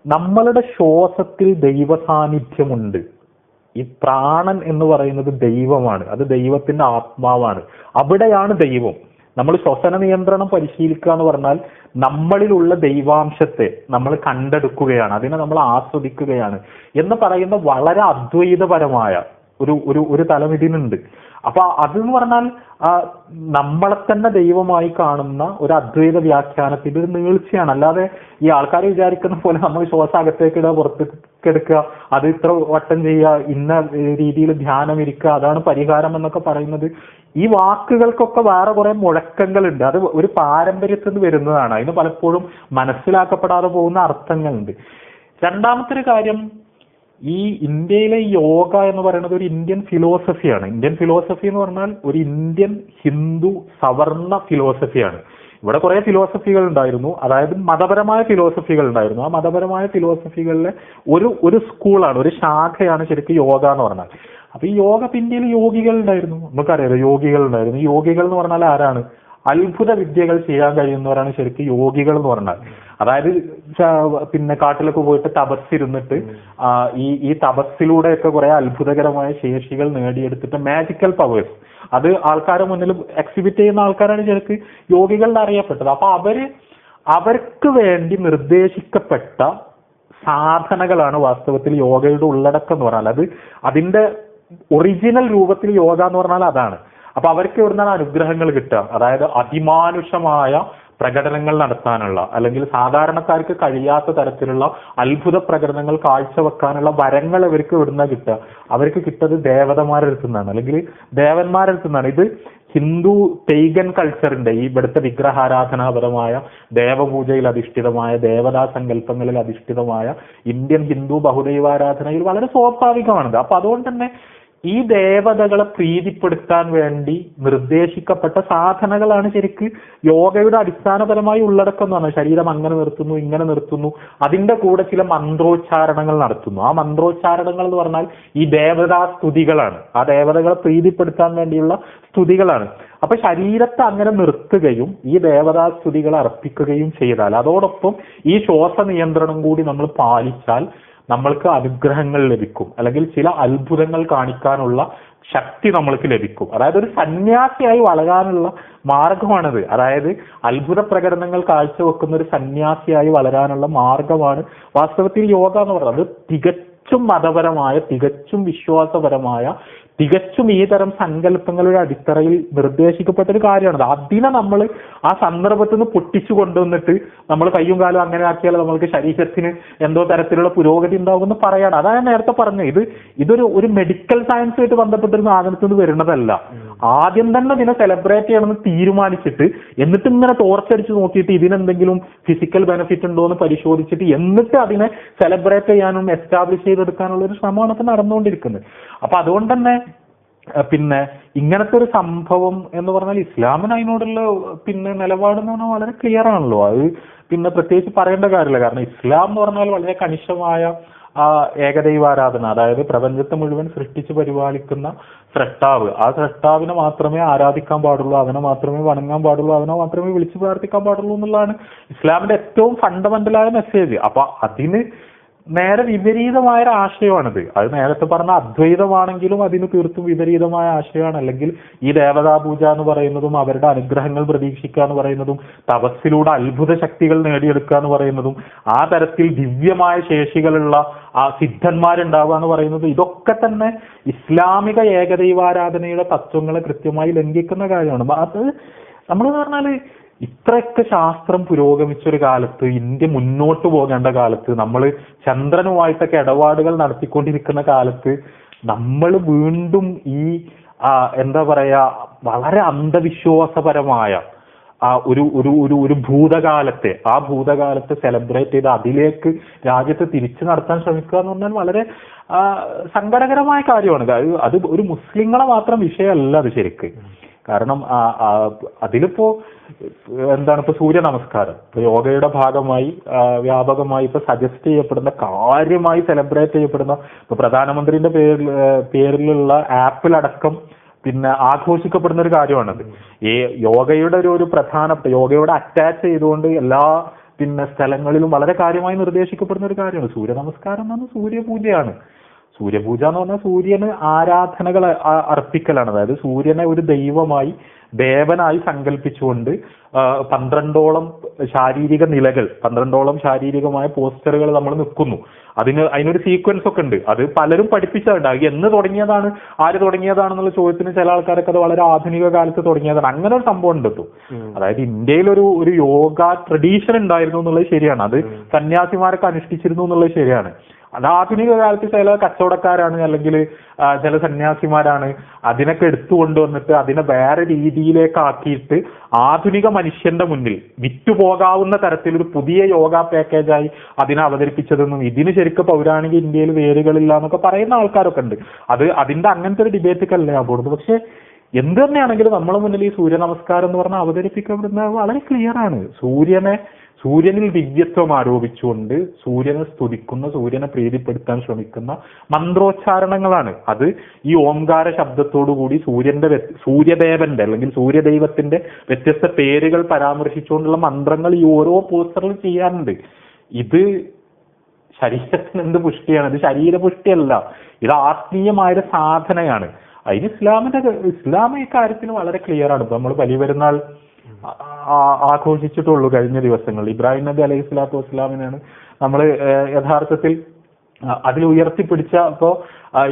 നമ്മളുടെ ശ്വാസത്തിൽ ദൈവ സാന്നിധ്യമുണ്ട് ഈ പ്രാണൻ എന്ന് പറയുന്നത് ദൈവമാണ്. അത് ദൈവത്തിന്റെ ആത്മാവാണ്. അവിടെയാണ് ദൈവം. നമ്മൾ ശ്വസന നിയന്ത്രണം പരിശീലിക്കുക എന്ന് പറഞ്ഞാൽ നമ്മളിലുള്ള ദൈവാംശത്തെ നമ്മൾ കണ്ടെടുക്കുകയാണ്. അതിനെ നമ്മൾ ആസ്വദിക്കുകയാണ്. എന്ന് പറയുന്ന വളരെ അദ്വൈതപരമായ ഒരു ഒരു ഒരു തലം ഇതിനുണ്ട് അപ്പൊ അതെന്ന് പറഞ്ഞാൽ നമ്മളെ തന്നെ ദൈവമായി കാണുന്ന ഒരു അദ്വൈത വ്യാഖ്യാനത്തിന്റെ ഒരു നീഴ്ചയാണ് അല്ലാതെ ഈ ആൾക്കാർ വിചാരിക്കുന്ന പോലെ നമ്മൾ ശ്വാസം അകത്തേക്ക് ഇടുക പുറത്തേക്ക് എടുക്കുക അത് ഇത്ര വട്ടം ചെയ്യുക ഇന്ന രീതിയിൽ ധ്യാനം ഇരിക്കുക അതാണ് പരിഹാരം എന്നൊക്കെ പറയുന്നത്. ഈ വാക്കുകൾക്കൊക്കെ വേറെ കുറെ മുഴക്കങ്ങളുണ്ട്. അത് ഒരു പാരമ്പര്യത്തിൽ നിന്ന് വരുന്നതാണ്. അതിന് പലപ്പോഴും മനസ്സിലാക്കപ്പെടാതെ പോകുന്ന അർത്ഥങ്ങളുണ്ട്. രണ്ടാമത്തെ ഒരു കാര്യം ഈ ഇന്ത്യയിലെ യോഗ എന്ന് പറയുന്നത് ഒരു ഇന്ത്യൻ ഫിലോസഫിയാണ്. ഇന്ത്യൻ ഫിലോസഫി എന്ന് പറഞ്ഞാൽ ഒരു ഇന്ത്യൻ ഹിന്ദു സവർണ ഫിലോസഫിയാണ്. ഇവിടെ കുറെ ഫിലോസഫികൾ ഉണ്ടായിരുന്നു. അതായത് മതപരമായ ഫിലോസഫികൾ ഉണ്ടായിരുന്നു. ആ മതപരമായ ഫിലോസഫികളിലെ ഒരു ഒരു സ്കൂളാണ് ഒരു ശാഖയാണ് ശരിക്കും യോഗ എന്ന് പറഞ്ഞാൽ. അപ്പൊ ഈ യോഗ ഇന്ത്യയിൽ യോഗികൾ ഉണ്ടായിരുന്നു. നമുക്കറിയാലോ യോഗികൾ ഉണ്ടായിരുന്നു. യോഗികൾ എന്ന് പറഞ്ഞാൽ ആരാണ്? അത്ഭുത വിദ്യകൾ ചെയ്യാൻ കഴിയുന്നവരാണ് ശരിക്കും യോഗികൾ എന്ന് പറഞ്ഞാൽ. അതായത് പിന്നെ കാട്ടിലൊക്കെ പോയിട്ട് തപസ്സിരുന്നിട്ട് ഈ ഈ തപസ്സിലൂടെയൊക്കെ കുറെ അത്ഭുതകരമായ ശേഷികൾ നേടിയെടുത്തിട്ട് മാജിക്കൽ പവേഴ്സ് അത് ആൾക്കാരുടെ മുന്നിൽ എക്സിബിറ്റ് ചെയ്യുന്ന ആൾക്കാരാണ് ശരിക്ക് യോഗികളിൽ അറിയപ്പെട്ടത്. അപ്പൊ അവർ അവർക്ക് വേണ്ടി നിർദ്ദേശിക്കപ്പെട്ട സാധനകളാണ് വാസ്തവത്തിൽ യോഗയുടെ ഉള്ളടക്കം എന്ന് പറഞ്ഞാൽ. അത് അതിന്റെ ഒറിജിനൽ രൂപത്തിൽ യോഗ എന്ന് പറഞ്ഞാൽ അതാണ്. അപ്പൊ അവർക്ക് എവിടുന്നാണ് അനുഗ്രഹങ്ങൾ കിട്ടുക? അതായത് അതിമാനുഷമായ പ്രകടനങ്ങൾ നടത്താനുള്ള അല്ലെങ്കിൽ സാധാരണക്കാർക്ക് കഴിയാത്ത തരത്തിലുള്ള അത്ഭുത പ്രകടനങ്ങൾ കാഴ്ചവെക്കാനുള്ള വരങ്ങൾ അവർക്ക് ഇവിടുന്ന് കിട്ടുക? അവർക്ക് കിട്ടത് ദേവതമാരുടെ അടുത്തു നിന്നാണ്. അല്ലെങ്കിൽ ദേവന്മാരുടെ അടുത്തു നിന്നാണ്. ഇത് ഹിന്ദു പെയ്ഗൻ കൾച്ചറിന്റെ ഈ ഇവിടുത്തെ വിഗ്രഹാരാധനാപരമായ ദേവപൂജയിൽ അധിഷ്ഠിതമായ ദേവതാ സങ്കല്പങ്ങളിൽ അധിഷ്ഠിതമായ ഇന്ത്യൻ ഹിന്ദു ബഹുദൈവാരാധനയിൽ വളരെ സ്വാഭാവികമാണത്. അപ്പൊ അതുകൊണ്ട് തന്നെ ഈ ദേവതകളെ പ്രീതിപ്പെടുത്താൻ വേണ്ടി നിർദ്ദേശിക്കപ്പെട്ട സാധനകളാണ് ശരിക്ക് യോഗയുടെ അടിസ്ഥാനപരമായി ഉള്ളടക്കം എന്ന് പറഞ്ഞാൽ ശരീരം അങ്ങനെ നിർത്തുന്നു ഇങ്ങനെ നിർത്തുന്നു. അതിന്റെ കൂടെ ചില മന്ത്രോച്ചാരണങ്ങൾ നടത്തുന്നു. ആ മന്ത്രോച്ചാരണങ്ങൾ എന്ന് പറഞ്ഞാൽ ഈ ദേവതാ സ്തുതികളാണ്. ആ ദേവതകളെ പ്രീതിപ്പെടുത്താൻ വേണ്ടിയുള്ള സ്തുതികളാണ്. അപ്പൊ ശരീരത്തെ അങ്ങനെ നിർത്തുകയും ഈ ദേവതാ സ്തുതികളെ അർപ്പിക്കുകയും ചെയ്താൽ അതോടൊപ്പം ഈ ശ്വാസ നിയന്ത്രണം കൂടി നമ്മൾ പാലിച്ചാൽ നമ്മൾക്ക് അനുഗ്രഹങ്ങൾ ലഭിക്കും. അല്ലെങ്കിൽ ചില അത്ഭുതങ്ങൾ കാണിക്കാനുള്ള ശക്തി നമ്മൾക്ക് ലഭിക്കും. അതായത് ഒരു സന്യാസിയായി വളരാനുള്ള മാർഗമാണത്. അതായത് അത്ഭുത പ്രകടനങ്ങൾ കാഴ്ചവെക്കുന്ന ഒരു സന്യാസിയായി വളരാനുള്ള മാർഗമാണ് വാസ്തവത്തിൽ യോഗ എന്ന് പറയുന്നത്. തികച്ചും മതപരമായ തികച്ചും വിശ്വാസപരമായ തികച്ചും ഈ തരം സങ്കല്പങ്ങളുടെ അടിത്തറയിൽ നിർദ്ദേശിക്കപ്പെട്ട ഒരു കാര്യമാണ് അതിനെ നമ്മൾ ആ സന്ദർഭത്തിൽ നിന്ന് പൊട്ടിച്ചു കൊണ്ടുവന്നിട്ട് നമ്മൾ കയ്യും കാലും അങ്ങനെ ആക്കിയാൽ നമ്മൾക്ക് ശരീരത്തിന് എന്തോ തരത്തിലുള്ള പുരോഗതി ഉണ്ടാകുമെന്ന് പറയാണ്. അതാണ് ഞാൻ നേരത്തെ പറഞ്ഞത്. ഇത് ഇതൊരു ഒരു മെഡിക്കൽ സയൻസുമായിട്ട് ബന്ധപ്പെട്ട ഒരു സാധനത്തിൽ നിന്ന് വരുന്നതല്ല ആദ്യം തന്നെ ഇതിനെ സെലിബ്രേറ്റ് ചെയ്യണമെന്ന് തീരുമാനിച്ചിട്ട് എന്നിട്ട് ഇങ്ങനെ ടോർച്ചടിച്ച് നോക്കിയിട്ട് ഇതിനെന്തെങ്കിലും ഫിസിക്കൽ ബെനിഫിറ്റ് ഉണ്ടോ എന്ന് പരിശോധിച്ചിട്ട് എന്നിട്ട് അതിനെ സെലിബ്രേറ്റ് ചെയ്യാനും എസ്റ്റാബ്ലിഷ് ചെയ്തെടുക്കാനുള്ള ഒരു ശ്രമമാണ് ഇപ്പൊ നടന്നുകൊണ്ടിരിക്കുന്നത്. അപ്പൊ അതുകൊണ്ട് തന്നെ പിന്നെ ഇങ്ങനത്തെ ഒരു സംഭവം എന്ന് പറഞ്ഞാൽ ഇസ്ലാമിന് അതിനോടുള്ള പിന്നെ നിലപാട് എന്ന് പറഞ്ഞാൽ വളരെ ക്ലിയർ ആണല്ലോ. അത് പിന്നെ പ്രത്യേകിച്ച് പറയേണ്ട കാര്യമില്ല. കാരണം ഇസ്ലാം എന്ന് പറഞ്ഞാൽ വളരെ കണിശമായ ആ ഏകദൈവാരാധന അതായത് പ്രപഞ്ചത്തെ മുഴുവൻ സൃഷ്ടിച്ച് പരിപാലിക്കുന്ന സ്രഷ്ടാവ് ആ സ്രഷ്ടാവിനെ മാത്രമേ ആരാധിക്കാൻ പാടുള്ളൂ അവനെ മാത്രമേ വണങ്ങാൻ പാടുള്ളൂ അവനെ മാത്രമേ വിളിച്ചു പ്രാർത്ഥിക്കാൻ പാടുള്ളൂ എന്നുള്ളതാണ് ഇസ്ലാമിന്റെ ഏറ്റവും ഫണ്ടമെന്റലായ മെസ്സേജ് അപ്പൊ അതിന് നേരെ വിപരീതമായ ഒരു ആശയമാണിത് അത് നേരത്തെ പറഞ്ഞ അദ്വൈതമാണെങ്കിലും അതിന് തീർത്തും വിപരീതമായ ആശയമാണ് അല്ലെങ്കിൽ ഈ ദേവതാ പൂജ എന്ന് പറയുന്നതും അവരുടെ അനുഗ്രഹങ്ങൾ പ്രതീക്ഷിക്കുക എന്ന് പറയുന്നതും തപസ്സിലൂടെ അത്ഭുത ശക്തികൾ നേടിയെടുക്കുക എന്ന് പറയുന്നതും ആ തരത്തിൽ ദിവ്യമായ ശേഷികളുള്ള ആ സിദ്ധന്മാരുണ്ടാവുക എന്ന് പറയുന്നത് ഇതൊക്കെ തന്നെ ഇസ്ലാമിക ഏകദൈവാരാധനയുടെ തത്വങ്ങളെ കൃത്യമായി ലംഘിക്കുന്ന കാര്യമാണ്. അത് നമ്മൾ പറഞ്ഞാൽ ഇത്രയൊക്കെ ശാസ്ത്രം പുരോഗമിച്ച ഒരു കാലത്ത് ഇന്ത്യ മുന്നോട്ട് പോകേണ്ട കാലത്ത് നമ്മൾ ചന്ദ്രനുമായിട്ടൊക്കെ ഇടപാടുകൾ നടത്തിക്കൊണ്ടിരിക്കുന്ന കാലത്ത് നമ്മൾ വീണ്ടും ഈ എന്താ പറയാ വളരെ അന്ധവിശ്വാസപരമായ ആ ഒരു ഒരു ഒരു ഒരു ഭൂതകാലത്തെ ആ ഭൂതകാലത്തെ സെലിബ്രേറ്റ് ചെയ്ത് അതിലേക്ക് രാജ്യത്തെ തിരിച്ചു നടത്താൻ ശ്രമിക്കുക എന്ന് പറഞ്ഞാൽ വളരെ സങ്കടകരമായ കാര്യമാണ്. അത് ഒരു മുസ്ലിങ്ങളെ മാത്രം വിഷയമല്ല അത് ശരിക്ക്. കാരണം അതിലിപ്പോ എന്താണ് ഇപ്പൊ സൂര്യ നമസ്കാരം ഇപ്പൊ യോഗയുടെ ഭാഗമായി വ്യാപകമായി ഇപ്പൊ സജസ്റ്റ് ചെയ്യപ്പെടുന്ന കാര്യമായി സെലിബ്രേറ്റ് ചെയ്യപ്പെടുന്ന ഇപ്പൊ പ്രധാനമന്ത്രിന്റെ പേരിൽ പേരിലുള്ള ആപ്പിലടക്കം പിന്നെ ആഘോഷിക്കപ്പെടുന്ന ഒരു കാര്യമാണത്. ഈ യോഗയുടെ ഒരു ഒരു പ്രധാനപ്പെട്ട യോഗയോട് അറ്റാച്ച് ചെയ്തുകൊണ്ട് എല്ലാ പിന്നെ സ്ഥലങ്ങളിലും വളരെ കാര്യമായി നിർദ്ദേശിക്കപ്പെടുന്ന ഒരു കാര്യമാണ്. സൂര്യ നമസ്കാരം എന്ന് പറഞ്ഞാൽ സൂര്യപൂജയാണ്. സൂര്യപൂജ എന്ന് പറഞ്ഞാൽ സൂര്യന് ആരാധനകൾ അർപ്പിക്കലാണ്. അതായത് സൂര്യനെ ഒരു ദൈവമായി ദേവനായി സങ്കല്പിച്ചുകൊണ്ട് പന്ത്രണ്ടോളം ശാരീരിക നിലകൾ പന്ത്രണ്ടോളം ശാരീരികമായ പോസ്റ്ററുകൾ നമ്മൾ നിൽക്കുന്നു. അതിന് അതിനൊരു സീക്വൻസ് ഒക്കെ ഉണ്ട്. അത് പലരും പഠിപ്പിച്ചതുണ്ട് അത് എന്ന് തുടങ്ങിയതാണ് ആര് തുടങ്ങിയതാണെന്നുള്ള ചോദ്യത്തിന് ചില ആൾക്കാരൊക്കെ അത് വളരെ ആധുനിക കാലത്ത് തുടങ്ങിയതാണ്. അങ്ങനെ ഒരു സംഭവം ഉണ്ട് കേട്ടോ അതായത് ഇന്ത്യയിൽ ഒരു ഒരു യോഗ ട്രഡീഷൻ ഉണ്ടായിരുന്നു എന്നുള്ളത് ശരിയാണ്. അത് സന്യാസിമാരൊക്കെ അനുഷ്ഠിച്ചിരുന്നു എന്നുള്ളത് ശരിയാണ്. അത് ആധുനിക കാലത്ത് ചില കച്ചവടക്കാരാണ് അല്ലെങ്കിൽ ചില സന്യാസിമാരാണ് അതിനൊക്കെ എടുത്തു കൊണ്ടുവന്നിട്ട് അതിനെ വേറെ രീതിയിലേക്ക് ആക്കിയിട്ട് ആധുനിക മനുഷ്യന്റെ മുന്നിൽ വിറ്റുപോകാവുന്ന തരത്തിൽ ഒരു പുതിയ യോഗ പാക്കേജായി അതിനെ അവതരിപ്പിച്ചതെന്നും ഇതിന് ശരിക്കും പൗരാണിക ഇന്ത്യയിൽ വേരുകളില്ല എന്നൊക്കെ പറയുന്ന ആൾക്കാരൊക്കെ ഉണ്ട്. അത് അതിന്റെ അങ്ങനത്തെ ഒരു ഡിബേറ്റൊക്കെ ഞാൻ പോകുന്നത് പക്ഷെ എന്ത് തന്നെയാണെങ്കിലും നമ്മളെ മുന്നിൽ ഈ സൂര്യ നമസ്കാരം എന്ന് പറഞ്ഞാൽ അവതരിപ്പിക്കപ്പെടുന്നത് വളരെ ക്ലിയർ ആണ്. സൂര്യനെ സൂര്യനിൽ ദിവ്യത്വം ആരോപിച്ചുകൊണ്ട് സൂര്യനെ സ്തുതിക്കുന്ന സൂര്യനെ പ്രീതിപ്പെടുത്താൻ ശ്രമിക്കുന്ന മന്ത്രോച്ചാരണങ്ങളാണ്. അത് ഈ ഓംകാര ശബ്ദത്തോടുകൂടി സൂര്യന്റെ സൂര്യദേവന്റെ അല്ലെങ്കിൽ സൂര്യദൈവത്തിന്റെ വ്യത്യസ്ത പേരുകൾ പരാമർശിച്ചുകൊണ്ടുള്ള മന്ത്രങ്ങൾ ഈ ഓരോ പോസ്റ്ററിൽ ചെയ്യാറുണ്ട്. ഇത് ശരീരത്തിന് എന്ത് പുഷ്ടിയാണ്? ഇത് ശരീരപുഷ്ടിയല്ല ഇത് ആത്മീയമായ സാധനയാണ്. അതിന് ഇസ്ലാമിന്റെ ഇസ്ലാം ഈ കാര്യത്തിന് വളരെ ക്ലിയർ ആണ്. ഇപ്പൊ നമ്മൾ വലിയ പെരുന്നാൾ ആഘോഷിച്ചിട്ടുള്ളൂ കഴിഞ്ഞ ദിവസങ്ങളിൽ ഇബ്രാഹിം നബി അലൈഹി സ്വലാത്തു വസ്സലാമിനാണ് നമ്മൾ യഥാർത്ഥത്തിൽ അതിൽ ഉയർത്തിപ്പിടിച്ച ഇപ്പോ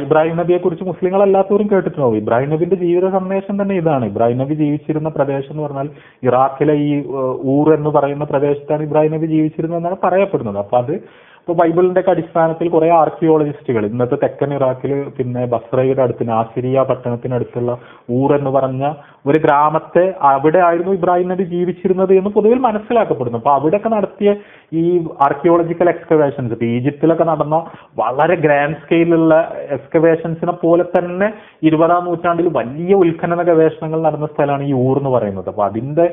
ഇബ്രാഹിം നബിയെ കുറിച്ച് മുസ്ലിങ്ങൾ അല്ലാത്തവരും കേട്ടിട്ടുണ്ടാവും. ഇബ്രാഹിം നബിന്റെ ജീവിത സന്ദേശം തന്നെ ഇതാണ്. ഇബ്രാഹിം നബി ജീവിച്ചിരുന്ന പ്രദേശം എന്ന് പറഞ്ഞാൽ ഇറാഖിലെ ഈ ഊർ എന്ന് പറയുന്ന പ്രദേശത്താണ് ഇബ്രാഹിം നബി ജീവിച്ചിരുന്നത് എന്നാണ് പറയപ്പെടുന്നത്. അപ്പൊ അത് ഇപ്പൊ ബൈബിളിന്റെ ഒക്കെ അടിസ്ഥാനത്തിൽ കുറെ ആർക്കിയോളജിസ്റ്റുകൾ ഇന്നത്തെ തെക്കൻ ഇറാഖിൽ പിന്നെ ബസ്രയുടെ അടുത്ത് നാസിരിയ പട്ടണത്തിനടുത്തുള്ള ഊർ എന്ന് പറഞ്ഞ ഒരു ഗ്രാമത്തെ അവിടെ ആയിരുന്നു ഇബ്രാഹിം നബി ജീവിച്ചിരുന്നത് എന്ന് പൊതുവിൽ മനസ്സിലാക്കപ്പെടുന്നു. അപ്പൊ അവിടെയൊക്കെ നടത്തിയ ഈ ആർക്കിയോളജിക്കൽ എക്സ്കവേഷൻസ് ഇപ്പൊ ഈജിപ്തിലൊക്കെ നടന്ന വളരെ ഗ്രാൻഡ് സ്കെയിലുള്ള എക്സ്കവേഷൻസിനെ പോലെ തന്നെ ഇരുപതാം നൂറ്റാണ്ടിൽ വലിയ ഉത്ഖനന ഗവേഷണങ്ങൾ നടന്ന സ്ഥലമാണ് ഈ ഊർ എന്ന് പറയുന്നത്. അപ്പൊ അതിന്റെ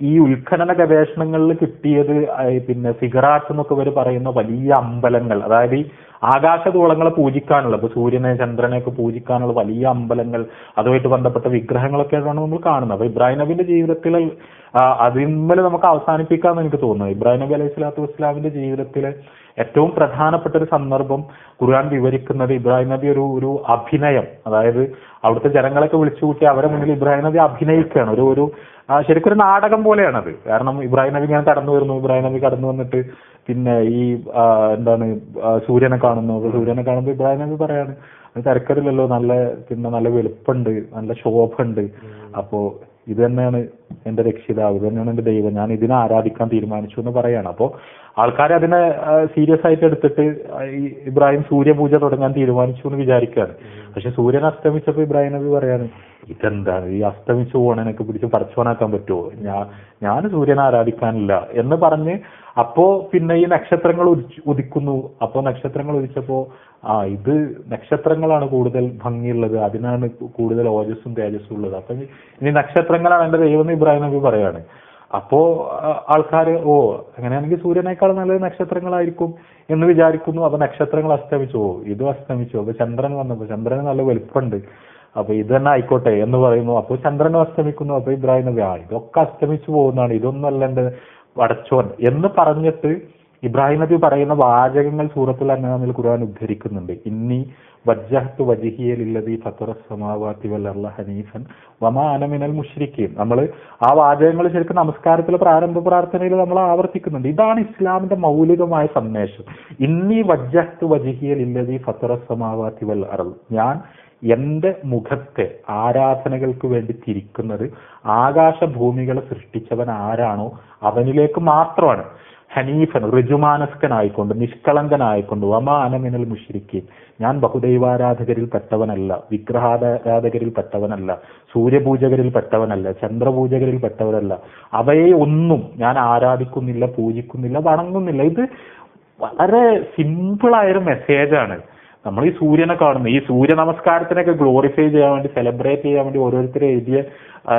ഈ ഉത്ഖനന ഗവേഷണങ്ങളിൽ കിട്ടിയത് പിന്നെ സിഗറാറ്റ് എന്നൊക്കെ ഇവർ പറയുന്ന വലിയ അമ്പലങ്ങൾ. അതായത് ആകാശഗോളങ്ങളെ പൂജിക്കാനുള്ള ഇപ്പൊ സൂര്യനെ ചന്ദ്രനെയൊക്കെ പൂജിക്കാനുള്ള വലിയ അമ്പലങ്ങൾ അതുമായിട്ട് ബന്ധപ്പെട്ട വിഗ്രഹങ്ങളൊക്കെയാണ് നമ്മൾ കാണുന്നത്. അപ്പൊ ഇബ്രാഹിം നബിന്റെ ജീവിതത്തിൽ അതിന്മേൽ നമുക്ക് അവസാനിപ്പിക്കാമെന്ന് എനിക്ക് തോന്നുന്നു. ഇബ്രാഹിം നബി അലൈഹി സ്വലാത്തു വസ്സലാമിന്റെ ജീവിതത്തിലെ ഏറ്റവും പ്രധാനപ്പെട്ട ഒരു സന്ദർഭം ഖുർആൻ വിവരിക്കുന്നത് ഇബ്രാഹിം നബി ഒരു ഒരു അഭിനയം. അതായത് അവിടുത്തെ ജനങ്ങളൊക്കെ വിളിച്ചു കൂട്ടി അവരെ മുന്നിൽ ഇബ്രാഹിം നബി അഭിനയിക്കുകയാണ്. ഒരു ഒരു ശരിക്കും ഒരു നാടകം പോലെയാണത്. കാരണം ഇബ്രാഹിം നബി ഇങ്ങനെ കടന്നു വരുന്നു ഇബ്രാഹിം നബി കടന്നു വന്നിട്ട് പിന്നെ ഈ എന്താണ് സൂര്യനെ കാണുന്നു. അപ്പൊ സൂര്യനെ കാണുമ്പോൾ ഇബ്രാഹിം നബി പറയാണ് തിരക്കടില്ലല്ലോ നല്ല പിന്നെ നല്ല വെളുപ്പുണ്ട് നല്ല ശോഭുണ്ട്. അപ്പോ ഇത് തന്നെയാണ് എന്റെ രക്ഷിതാവ് ഇത് തന്നെയാണ് എന്റെ ദൈവം. ഞാൻ ഇതിനെ ആരാധിക്കാൻ തീരുമാനിച്ചു എന്ന് പറയാണ്. അപ്പോ ആൾക്കാർ അതിനെ സീരിയസ് ആയിട്ട് എടുത്തിട്ട് ഇബ്രാഹിം സൂര്യപൂജ തുടങ്ങാൻ തീരുമാനിച്ചു എന്ന് വിചാരിക്കുകയാണ് പക്ഷെ സൂര്യൻ അസ്തമിച്ചപ്പോ ഇബ്രാഹിം നബി പറയാണ് ഇതെന്താണ്? ഈ അസ്തമിച്ചു പോകണേനൊക്കെ പിടിച്ച് പടച്ചോനാക്കാൻ പറ്റുമോ ഞാൻ ഞാൻ സൂര്യനെ ആരാധിക്കാനില്ല. എന്ന് പറഞ്ഞ് അപ്പോ പിന്നെ ഈ നക്ഷത്രങ്ങൾ ഉദിക്കുന്നു. അപ്പോ നക്ഷത്രങ്ങൾ ഉദിച്ചപ്പോ ആ ഇത് നക്ഷത്രങ്ങളാണ് കൂടുതൽ ഭംഗിയുള്ളത്. അതിനാണ് കൂടുതൽ ഓജസ്സും തേജസ്സും ഉള്ളത്. അപ്പൊ ഇനി- നക്ഷത്രങ്ങളാണ് എന്റെ ദൈവം ഇബ്രാഹിം നബി പറയാണ്. അപ്പോ ആൾക്കാർ ഓ അങ്ങനെയാണെങ്കിൽ സൂര്യനേക്കാൾ നല്ലത് നക്ഷത്രങ്ങളായിരിക്കും എന്ന് വിചാരിക്കുന്നു. അപ്പൊ നക്ഷത്രങ്ങൾ അസ്തമിച്ചു. ഓ ഇതും അസ്തമിച്ചു. അപ്പൊ ചന്ദ്രൻ വന്നപ്പോ ചന്ദ്രന് നല്ല വലിപ്പമുണ്ട് അപ്പൊ ഇത് തന്നെ ആയിക്കോട്ടെ എന്ന് പറയുന്നു. അപ്പൊ ചന്ദ്രനും അസ്തമിക്കുന്നു. അപ്പൊ ഇബ്രാഹിം നബി ആ ഇതൊക്കെ അസ്തമിച്ചു പോകുന്നതാണ്. ഇതൊന്നും അല്ല എന്റെ വടച്ചോൻ എന്ന് പറഞ്ഞിട്ട് ഇബ്രാഹിം നബി പറയുന്ന വാചകങ്ങൾ സൂറത്തുൽ അന്നാമിൽ ഖുർആൻ ഉദ്ധരിക്കുന്നുണ്ട്. ഇന്നി വജ്ജഹത്തു വജിഹിയലില്ലതി ഫത്തറ സമാവാത്തി അർള ഹനീഫൻ. വമാ അന മിനൽ മുശ്രിക്കീൻ നമ്മൾ ആ വാചകങ്ങൾ ശരിക്കും നമസ്കാരത്തിലെ പ്രാരംഭ പ്രാർത്ഥനയിൽ നമ്മൾ ആവർത്തിക്കുന്നുണ്ട്. ഇതാണ് ഇസ്ലാമിന്റെ മൗലികമായ സന്ദേശം. ഇന്നി വജ്ജഹത്തു വജിഹിയലില്ലതി ഫത്തറ സമാവാത്തി വൽ അറൽ ഞാൻ എന്റെ മുഖത്തെ ആരാധനകൾക്ക് വേണ്ടി തിരിക്കുന്നത് ആകാശഭൂമികളെ സൃഷ്ടിച്ചവൻ ആരാണോ? അവനിലേക്ക് മാത്രമാണ്. ഹനീഫൻ ഋജുമാനസ്കനായിക്കൊണ്ട് നിഷ്കളങ്കനായിക്കൊണ്ട് വമാനമിനൽ അനമിനൽ മുഷിരിക്കും ഞാൻ ബഹുദൈവാരാധകരിൽ പെട്ടവനല്ല വിഗ്രഹാരാധകരിൽ പെട്ടവനല്ല സൂര്യപൂജകരിൽ പെട്ടവനല്ല ചന്ദ്രപൂജകരിൽ പെട്ടവനല്ല അവയെ ഒന്നും ഞാൻ ആരാധിക്കുന്നില്ല പൂജിക്കുന്നില്ല വണങ്ങുന്നില്ല. ഇത് വളരെ സിമ്പിളായൊരു മെസ്സേജാണ്. നമ്മൾ ഈ സൂര്യനെ കാണുന്നു. ഈ സൂര്യ നമസ്കാരത്തിനൊക്കെ ഗ്ലോറിഫൈ ചെയ്യാൻ വേണ്ടി സെലിബ്രേറ്റ് ചെയ്യാൻ വേണ്ടി ഓരോരുത്തർ എഴുതിയ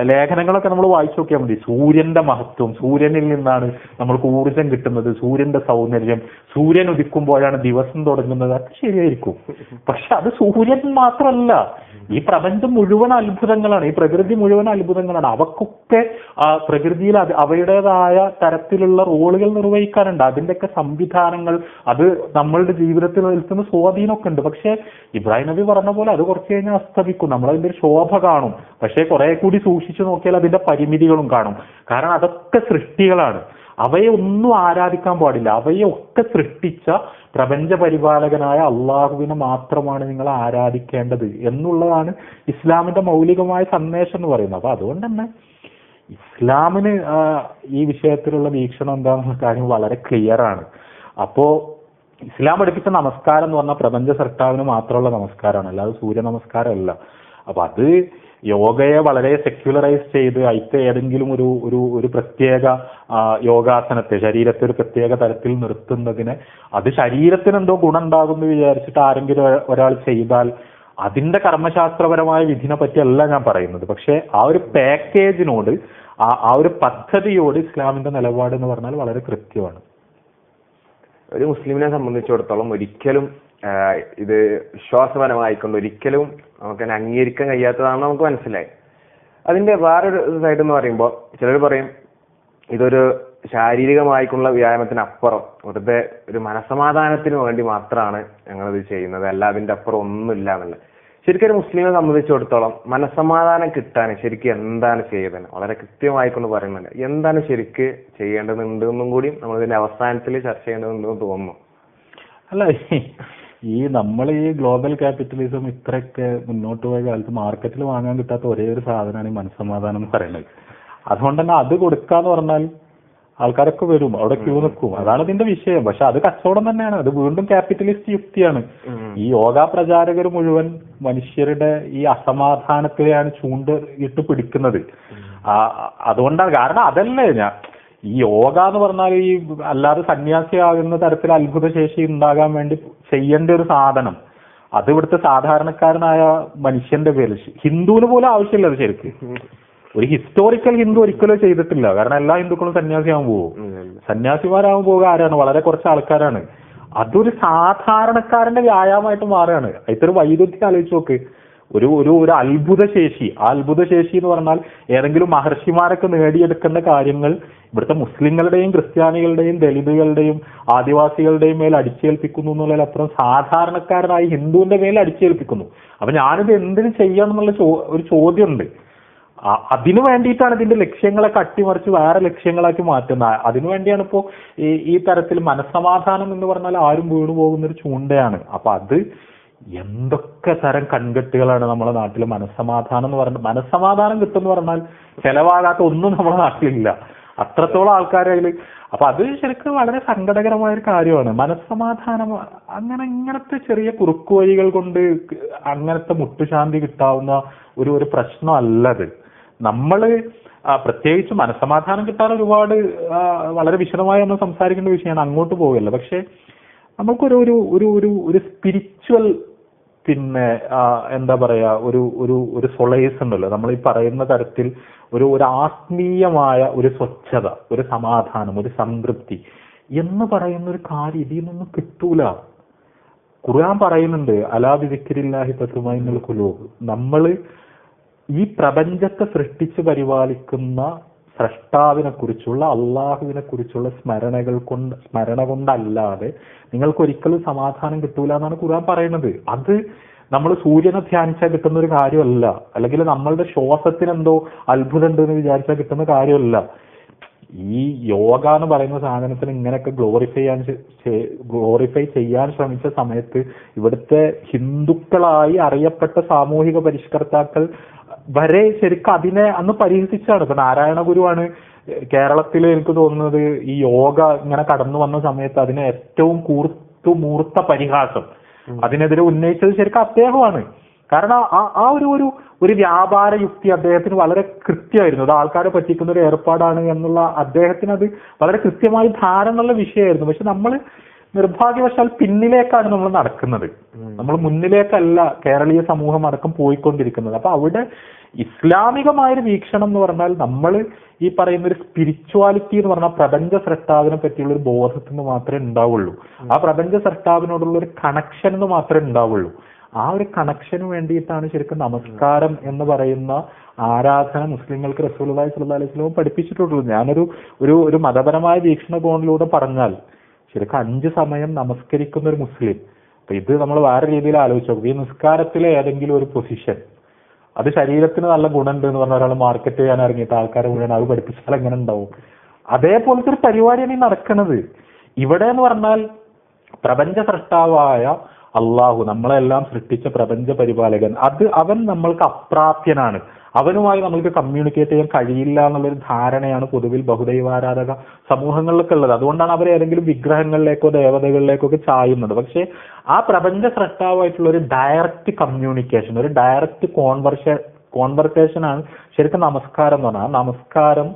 ലേഖനങ്ങളൊക്കെ നമ്മൾ വായിച്ചു നോക്കിയാൽ മതി. സൂര്യന്റെ മഹത്വം സൂര്യനിൽ നിന്നാണ് നമ്മൾക്ക് ഊർജം കിട്ടുന്നത് സൂര്യന്റെ സൗന്ദര്യം. സൂര്യൻ ഉദിക്കുമ്പോഴാണ് ദിവസം തുടങ്ങുന്നത്. അത് ശരിയായിരിക്കും. പക്ഷെ അത് സൂര്യൻ മാത്രമല്ല. ഈ പ്രപഞ്ചം മുഴുവൻ അത്ഭുതങ്ങളാണ് ഈ പ്രകൃതി മുഴുവൻ അത്ഭുതങ്ങളാണ്. അവക്കൊക്കെ പ്രകൃതിയിൽ അത് അവയുടേതായ തരത്തിലുള്ള റോളുകൾ നിർവഹിക്കാനുണ്ട്. അതിന്റെയൊക്കെ സംവിധാനങ്ങൾ അത് നമ്മളുടെ ജീവിതത്തിൽ നിൽക്കുന്ന സ്വാധീനമൊക്കെ ഉണ്ട്. പക്ഷേ ഇബ്രാഹിം നബി പറഞ്ഞ പോലെ അത് കുറച്ച് കഴിഞ്ഞാൽ അസ്തമിക്കും. നമ്മൾ അതിന്റെ ഒരു ശോഭ കാണും. പക്ഷേ കുറെ കൂടി സൂക്ഷിച്ചു നോക്കിയാൽ അതിന്റെ പരിമിതികളും കാണും. കാരണം അതൊക്കെ സൃഷ്ടികളാണ്. അവയെ ഒന്നും ആരാധിക്കാൻ പാടില്ല. അവയെ ഒക്കെ സൃഷ്ടിച്ച പ്രപഞ്ച പരിപാലകനായ അള്ളാഹുവിനെ മാത്രമാണ് നിങ്ങൾ ആരാധിക്കേണ്ടത് എന്നുള്ളതാണ് ഇസ്ലാമിന്റെ മൗലികമായ സന്ദേശം എന്ന് പറയുന്നത്. അപ്പൊ അതുകൊണ്ട് തന്നെ ഇസ്ലാമിന് ഈ വിഷയത്തിലുള്ള വീക്ഷണം എന്താണെന്നുള്ള കാര്യം വളരെ ക്ലിയർ ആണ്. അപ്പോ ഇസ്ലാം പഠിപ്പിച്ച നമസ്കാരം എന്ന് പറഞ്ഞാൽ പ്രപഞ്ച സർക്കാവിന് മാത്രമുള്ള നമസ്കാരമാണ്. അല്ലാതെ സൂര്യ നമസ്കാരമല്ല. അപ്പൊ അത് യോഗയെ വളരെ സെക്യുലറൈസ് ചെയ്ത് അതിത്തെ ഏതെങ്കിലും ഒരു ഒരു ഒരു പ്രത്യേക യോഗാസനത്തെ ശരീരത്തെ ഒരു പ്രത്യേക തരത്തിൽ നിർത്തുന്നതിന് അത് ശരീരത്തിന് എന്തോ ഗുണമുണ്ടാകുമെന്ന് വിചാരിച്ചിട്ട് ആരെങ്കിലും ഒരാൾ ചെയ്താൽ അതിന്റെ കർമ്മശാസ്ത്രപരമായ വിധിനെ പറ്റിയല്ല ഞാൻ പറയുന്നത്. പക്ഷേ ആ ഒരു പാക്കേജിനോട് ആ ആ ഒരു പദ്ധതിയോട് ഇസ്ലാമിന്റെ നിലപാട് എന്ന് പറഞ്ഞാൽ വളരെ കൃത്യമാണ്. ഒരു മുസ്ലിമിനെ സംബന്ധിച്ചിടത്തോളം ഒരിക്കലും ഇത് വിശ്വാസപരമായിക്കൊണ്ട് ഒരിക്കലും നമുക്ക് അതിനെ അംഗീകരിക്കാൻ കഴിയാത്തതാണെന്ന് നമുക്ക് മനസ്സിലായി. അതിന്റെ വേറൊരു സൈഡ് എന്ന് പറയുമ്പോൾ ചിലർ പറയും ഇതൊരു ശാരീരികമായിട്ടുള്ള വ്യായാമത്തിനപ്പുറം വെറുതെ ഒരു മനസമാധാനത്തിന് വേണ്ടി മാത്രമാണ് ഞങ്ങളിത് ചെയ്യുന്നത് അല്ല അതിന്റെ അപ്പുറം ഒന്നുമില്ല എന്നുള്ളത്. ശരിക്കും ഒരു മുസ്ലിമിനെ സംബന്ധിച്ചിടത്തോളം മനസമാധാനം കിട്ടാൻ ശരിക്കും എന്താണ് ചെയ്യേണ്ടത്? വളരെ കൃത്യമായിക്കൊണ്ട് പറയുന്നുണ്ട്. എന്താണ് ശരിക്ക് ചെയ്യേണ്ടതുണ്ട് എന്നും കൂടി നമ്മൾ ഇതിന്റെ അവസാനത്തിൽ ചർച്ച ചെയ്യേണ്ടതുണ്ടെന്ന് തോന്നുന്നു. അല്ല ഈ- നമ്മൾ ഈ ഗ്ലോബൽ ക്യാപിറ്റലിസം ഇത്രയൊക്കെ മുന്നോട്ട് പോയ കാലത്ത് മാർക്കറ്റിൽ വാങ്ങാൻ കിട്ടാത്ത ഒരേ ഒരു സാധനമാണ് ഈ മനസ്സമാധാനം എന്ന് പറയുന്നത്. അതുകൊണ്ട് തന്നെ അത് കൊടുക്കാന്ന് പറഞ്ഞാൽ ആൾക്കാരൊക്കെ വരും അവിടെ ക്യൂ നിൽക്കും അതാണ് ഇതിന്റെ വിഷയം. പക്ഷെ അത് കച്ചവടം തന്നെയാണ്. അത് വീണ്ടും ക്യാപിറ്റലിസ്റ്റ് യുക്തിയാണ്. ഈ യോഗ പ്രചാരകർ മുഴുവൻ മനുഷ്യരുടെ ഈ അസമാധാനത്തിലെയാണ് ചൂണ്ട് ഇട്ട് പിടിക്കുന്നത്. അതുകൊണ്ടാണ്. കാരണം അതല്ലേ ഞാൻ ഈ യോഗ എന്ന് പറഞ്ഞാൽ ഈ അല്ലാതെ സന്യാസിയാകുന്ന തരത്തിൽ അത്ഭുത ശേഷി ഉണ്ടാകാൻ വേണ്ടി ചെയ്യേണ്ട ഒരു സാധനം. അത് ഇവിടുത്തെ സാധാരണക്കാരനായ മനുഷ്യന്റെ പേര് ഹിന്ദുവിന് പോലും ആവശ്യമില്ല അത് ശരിക്ക്. ഒരു ഹിസ്റ്റോറിക്കൽ ഹിന്ദു ഒരിക്കലും ചെയ്തിട്ടില്ല. കാരണം എല്ലാ ഹിന്ദുക്കളും സന്യാസിയാവാൻ പോകും. സന്യാസിമാരാവാൻ പോകുക ആരാണ്? വളരെ കുറച്ച് ആൾക്കാരാണ്. അതൊരു സാധാരണക്കാരന്റെ വ്യായാമമായിട്ട് മാറുകയാണ്. ഇതൊരു വൈരുദ്ധ്യം ആലോചിച്ച് നോക്ക്. ഒരു ഒരു ഒരു അത്ഭുത ശേഷി. ആ അത്ഭുത ശേഷി എന്ന് പറഞ്ഞാൽ ഏതെങ്കിലും മഹർഷിമാരൊക്കെ നേടിയെടുക്കേണ്ട കാര്യങ്ങൾ ഇവിടുത്തെ മുസ്ലിങ്ങളുടെയും ക്രിസ്ത്യാനികളുടെയും ദലിതുകളുടെയും ആദിവാസികളുടെയും മേൽ അടിച്ചേൽപ്പിക്കുന്നു എന്നുള്ളതിൽ എന്നുള്ളതിലപ്പുറം സാധാരണക്കാരനായ ഹിന്ദുവിന്റെ മേൽ അടിച്ചേൽപ്പിക്കുന്നു. അപ്പൊ ഞാനിത് എന്തിനു ചെയ്യണം എന്നുള്ള ഒരു ചോദ്യമുണ്ട്. ഉണ്ട് അതിനു വേണ്ടിയിട്ടാണ് ഇതിന്റെ ലക്ഷ്യങ്ങളൊക്കെ അട്ടിമറിച്ച് വേറെ ലക്ഷ്യങ്ങളാക്കി മാറ്റുന്നത്. അതിനു വേണ്ടിയാണ് ഇപ്പോ ഈ ഈ തരത്തിൽ മനസമാധാനം എന്ന് പറഞ്ഞാൽ ആരും വീണു പോകുന്ന ഒരു ചൂണ്ടയാണ്. അപ്പൊ അത് എന്തൊക്കെ തരം കൺകെട്ടുകളാണ് നമ്മുടെ നാട്ടിൽ മനസ്സമാധാനം എന്ന് പറഞ്ഞാൽ മനസ്സമാധാനം കിട്ടുമെന്ന് പറഞ്ഞാൽ ചെലവാകാത്ത ഒന്നും നമ്മുടെ നാട്ടിലില്ല. അത്രത്തോളം ആൾക്കാർ അതിൽ അപ്പൊ അത് ശരിക്കും വളരെ സങ്കടകരമായ ഒരു കാര്യമാണ്. മനസ്സമാധാനം അങ്ങനെ ഇങ്ങനത്തെ ചെറിയ കുറുക്കുവഴികൾ കൊണ്ട് അങ്ങനത്തെ മുട്ടുശാന്തി കിട്ടാവുന്ന ഒരു ഒരു പ്രശ്നമല്ലത് നമ്മൾ ആ, പ്രത്യേകിച്ച് മനസ്സമാധാനം കിട്ടാൻ ഒരുപാട് വളരെ വിശദമായി നമ്മൾ സംസാരിക്കേണ്ട വിഷയമാണ് അങ്ങോട്ട് പോവുകയല്ല. പക്ഷെ നമുക്കൊരു ഒരു ഒരു ഒരു ഒരു സ്പിരിച്വൽ പിന്നെ എന്താ പറയാ ഒരു ഒരു ഒരു സൊളേസ് ഉണ്ടല്ലോ. നമ്മൾ ഈ പറയുന്ന തരത്തിൽ ഒരു ഒരു ആത്മീയമായ ഒരു സ്വച്ഛത ഒരു സമാധാനം ഒരു സംതൃപ്തി എന്ന് പറയുന്ന ഒരു കാര്യം ഇതിൽ നിന്നും കിട്ടൂല. ഖുർആൻ പറയുന്നുണ്ട് അലാ ബിദിക്രില്ലാഹി പത്തുമായി ഖുലൂബ്. നമ്മൾ ഈ പ്രപഞ്ചത്തെ സൃഷ്ടിച്ച് പരിപാലിക്കുന്ന സ്രഷ്ടാവിനെ കുറിച്ചുള്ള അള്ളാഹുവിനെ കുറിച്ചുള്ള സ്മരണകൾ കൊണ്ട് സ്മരണ കൊണ്ടല്ലാതെ നിങ്ങൾക്ക് ഒരിക്കലും സമാധാനം കിട്ടൂല എന്നാണ് ഖുർആൻ പറയുന്നത്. അത് നമ്മൾ സൂര്യനെ ധ്യാനിച്ചാൽ കിട്ടുന്ന ഒരു കാര്യമല്ല. അല്ലെങ്കിൽ നമ്മളുടെ ശ്വാസത്തിന് എന്തോ അത്ഭുതം ഉണ്ട് എന്ന് വിചാരിച്ചാൽ കിട്ടുന്ന കാര്യമല്ല. ഈ യോഗ എന്ന് പറയുന്ന സാധനത്തിന് ഇങ്ങനെയൊക്കെ ഗ്ലോറിഫൈ ചെയ്യാൻ ഗ്ലോറിഫൈ ചെയ്യാൻ ശ്രമിച്ച സമയത്ത് ഇവിടുത്തെ ഹിന്ദുക്കളായി അറിയപ്പെട്ട സാമൂഹിക പരിഷ്കർത്താക്കൾ വരെ ശരിക്കും അതിനെ അന്ന് പരിഹസിച്ചാണ്. ഇപ്പൊ നാരായണ ഗുരുവാണ് കേരളത്തിൽ എനിക്ക് തോന്നുന്നത് ഈ യോഗ ഇങ്ങനെ കടന്നു വന്ന സമയത്ത് അതിനെ ഏറ്റവും കൂർത്തു മൂർത്ത പരിഹാസം. അതിനെതിരെ ഉന്നയിച്ചത് ശരിക്കും അദ്ദേഹമാണ്. കാരണം ആ ആ ഒരു ഒരു ഒരു വ്യാപാര യുക്തി അദ്ദേഹത്തിന് വളരെ കൃത്യമായിരുന്നു. അത് ആൾക്കാരെ പറ്റിക്കുന്ന ഒരു ഏർപ്പാടാണ് എന്നുള്ള അദ്ദേഹത്തിന് അത് വളരെ കൃത്യമായി ധാരണയുള്ള വിഷയമായിരുന്നു. പക്ഷെ നമ്മൾ നിർഭാഗ്യവശാൽ പിന്നിലേക്കാണ് നമ്മൾ നടക്കുന്നത്. നമ്മൾ മുന്നിലേക്കല്ല കേരളീയ സമൂഹം അടക്കം പോയിക്കൊണ്ടിരിക്കുന്നത്. അപ്പൊ അവിടെ ഇസ്ലാമികമായ ഒരു വീക്ഷണം എന്ന് പറഞ്ഞാൽ നമ്മൾ ഈ പറയുന്ന ഒരു സ്പിരിച്വാലിറ്റി എന്ന് പറഞ്ഞാൽ പ്രപഞ്ച സൃഷ്ടാവിനെ പറ്റിയുള്ള ഒരു ബോധത്തിൽ നിന്ന് മാത്രമേ ഉണ്ടാവുള്ളൂ. ആ പ്രപഞ്ച സൃഷ്ടാവിനോടുള്ള ഒരു കണക്ഷൻ എന്ന് മാത്രമേ ഉണ്ടാവുള്ളൂ. ആ ഒരു കണക്ഷന് വേണ്ടിയിട്ടാണ് ശരിക്കും നമസ്കാരം എന്ന് പറയുന്ന ആരാധന മുസ്ലിങ്ങൾക്ക് റസൂലുള്ളാഹി സ്വല്ലല്ലാഹി അലൈഹി വസല്ലം പഠിപ്പിച്ചിട്ടുള്ളൂ ഞാനൊരു ഒരു ഒരു മതപരമായ വീക്ഷണകോണിലൂടെ പറഞ്ഞാൽ ശരിക്കും അഞ്ച് സമയം നമസ്കരിക്കുന്ന ഒരു മുസ്ലിം. അപ്പൊ ഇത് നമ്മൾ വേറെ രീതിയിൽ ആലോചിച്ചു ഈ നിസ്കാരത്തിലെ ഏതെങ്കിലും ഒരു പൊസിഷൻ അത് ശരീരത്തിന് നല്ല ഗുണമുണ്ട് എന്ന് പറഞ്ഞ ഒരാൾ മാർക്കറ്റ് ചെയ്യാൻ ഇറങ്ങിയിട്ട് ആൾക്കാരെ മുഴുവൻ അത് പഠിപ്പിച്ചാൽ എങ്ങനെ ഉണ്ടാവും? അതേപോലത്തെ ഒരു പരിപാടിയാണ് ഈ നടക്കുന്നത് ഇവിടെ എന്ന് പറഞ്ഞാൽ പ്രപഞ്ച സൃഷ്ടാവായ അള്ളാഹു നമ്മളെല്ലാം സൃഷ്ടിച്ച പ്രപഞ്ച പരിപാലകൻ. അത് അവൻ നമ്മൾക്ക് അപ്രാപ്യനാണ്. അവനുമായി നമ്മൾക്ക് കമ്മ്യൂണിക്കേറ്റ് ചെയ്യാൻ കഴിയില്ല എന്നുള്ളൊരു ധാരണയാണ് പൊതുവിൽ ബഹുദൈവാരാധക സമൂഹങ്ങളിലൊക്കെ ഉള്ളത്. അതുകൊണ്ടാണ് അവർ ഏതെങ്കിലും വിഗ്രഹങ്ങളിലേക്കോ ദേവതകളിലേക്കോ ഒക്കെ ചായുന്നത്. പക്ഷേ ആ പ്രപഞ്ച സൃഷ്ടാവായിട്ടുള്ള ഒരു ഡയറക്റ്റ് കമ്മ്യൂണിക്കേഷൻ ഒരു ഡയറക്റ്റ് കോൺവെർഷ കോൺവെർട്ടേഷനാണ് ശരിക്കും നമസ്കാരം എന്ന് പറഞ്ഞാൽ നമസ്കാരം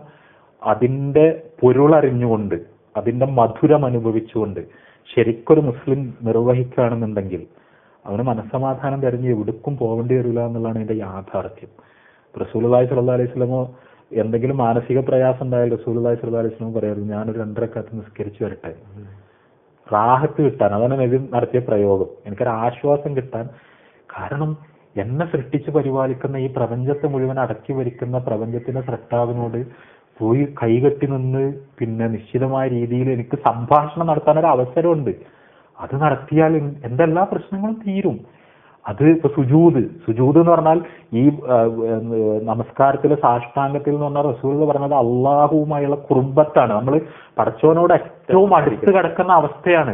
അതിന്റെ പൊരുളറിഞ്ഞുകൊണ്ട് അതിന്റെ മധുരം അനുഭവിച്ചുകൊണ്ട് ശരിക്കൊരു മുസ്ലിം നിർവഹിക്കുകയാണെന്നുണ്ടെങ്കിൽ അവന് മനസ്സമാധാനം തിരഞ്ഞ് എവിടേക്കും പോകേണ്ടി വരില്ല എന്നുള്ളതാണ് ഇതിന്റെ യാഥാർത്ഥ്യം. റസൂലുള്ളാഹി സ്വല്ലല്ലാഹി അലൈഹി സ്വലമോ എന്തെങ്കിലും മാനസിക പ്രയാസം ഉണ്ടായാൽ റസൂലുള്ളാഹി സ്വല്ലല്ലാഹി അലൈഹി വസല്ലം പറയാറ് ഞാനൊരു രണ്ടരക്കാലത്ത് നിസ്കരിച്ചു വരട്ടെ. റാഹത്ത് കിട്ടാൻ അതാണ് നബി നടത്തിയ പ്രയോഗം. എനിക്കൊരു ആശ്വാസം കിട്ടാൻ. കാരണം എന്നെ സൃഷ്ടിച്ച് പരിപാലിക്കുന്ന ഈ പ്രപഞ്ചത്തെ മുഴുവൻ അടക്കി ഭരിക്കുന്ന പ്രപഞ്ചത്തിന്റെ സൃഷ്ടാവിനോട് പോയി കൈകെട്ടി നിന്ന് പിന്നെ നിശ്ചിതമായ രീതിയിൽ എനിക്ക് സംഭാഷണം നടത്താൻ ഒരു അവസരമുണ്ട് അത് നടത്തിയാൽ എന്തെല്ലാ പ്രശ്നങ്ങളും തീരും. അത് ഇപ്പൊ സുജൂത് സുജൂത് എന്ന് പറഞ്ഞാൽ ഈ നമസ്കാരത്തിലെ സാഷ്ടാംഗത്തിൽ എന്ന് പറഞ്ഞാൽ റസൂൽ പറഞ്ഞത് അള്ളാഹുവുമായുള്ള കുറുമ്പത്താണ് നമ്മൾ പടച്ചോനോട് ഏറ്റവും അടുത്ത് കിടക്കുന്ന അവസ്ഥയാണ്.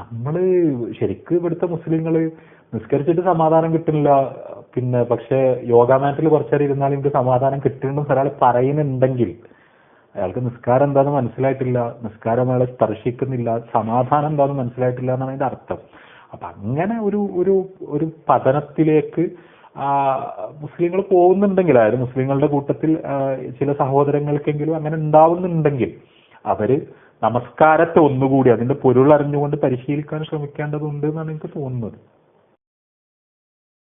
നമ്മൾ ശരിക്ക് ഇവിടുത്തെ മുസ്ലിങ്ങൾ നിസ്കരിച്ചിട്ട് സമാധാനം കിട്ടുന്നില്ല. പിന്നെ പക്ഷെ യോഗ മാറ്റിൽ കുറച്ചേരം ഇരുന്നാൽ എനിക്ക് സമാധാനം കിട്ടുന്നുണ്ടെന്ന് ഒരാൾ പറയുന്നുണ്ടെങ്കിൽ അയാൾക്ക് നിസ്കാരം എന്താണെന്ന് മനസ്സിലായിട്ടില്ല. നിസ്കാരം അയാളെ സ്പർശിക്കുന്നില്ല. സമാധാനം എന്താണെന്ന് മനസ്സിലായിട്ടില്ല എന്നാണ് അതിന്റെ അർത്ഥം. അപ്പൊ അങ്ങനെ ഒരു ഒരു ഒരു പതനത്തിലേക്ക് മുസ്ലിങ്ങൾ പോകുന്നുണ്ടെങ്കിൽ അതായത് മുസ്ലിങ്ങളുടെ കൂട്ടത്തിൽ ചില സഹോദരങ്ങൾക്കെങ്കിലും അങ്ങനെ ഉണ്ടാവുന്നുണ്ടെങ്കിൽ അവർ നമസ്കാരത്തെ ഒന്നുകൂടി അതിന്റെ പൊരുൾ അറിഞ്ഞുകൊണ്ട് പരിശീലിക്കാൻ ശ്രമിക്കേണ്ടതുണ്ട് എന്നാണ് എനിക്ക് തോന്നുന്നത്.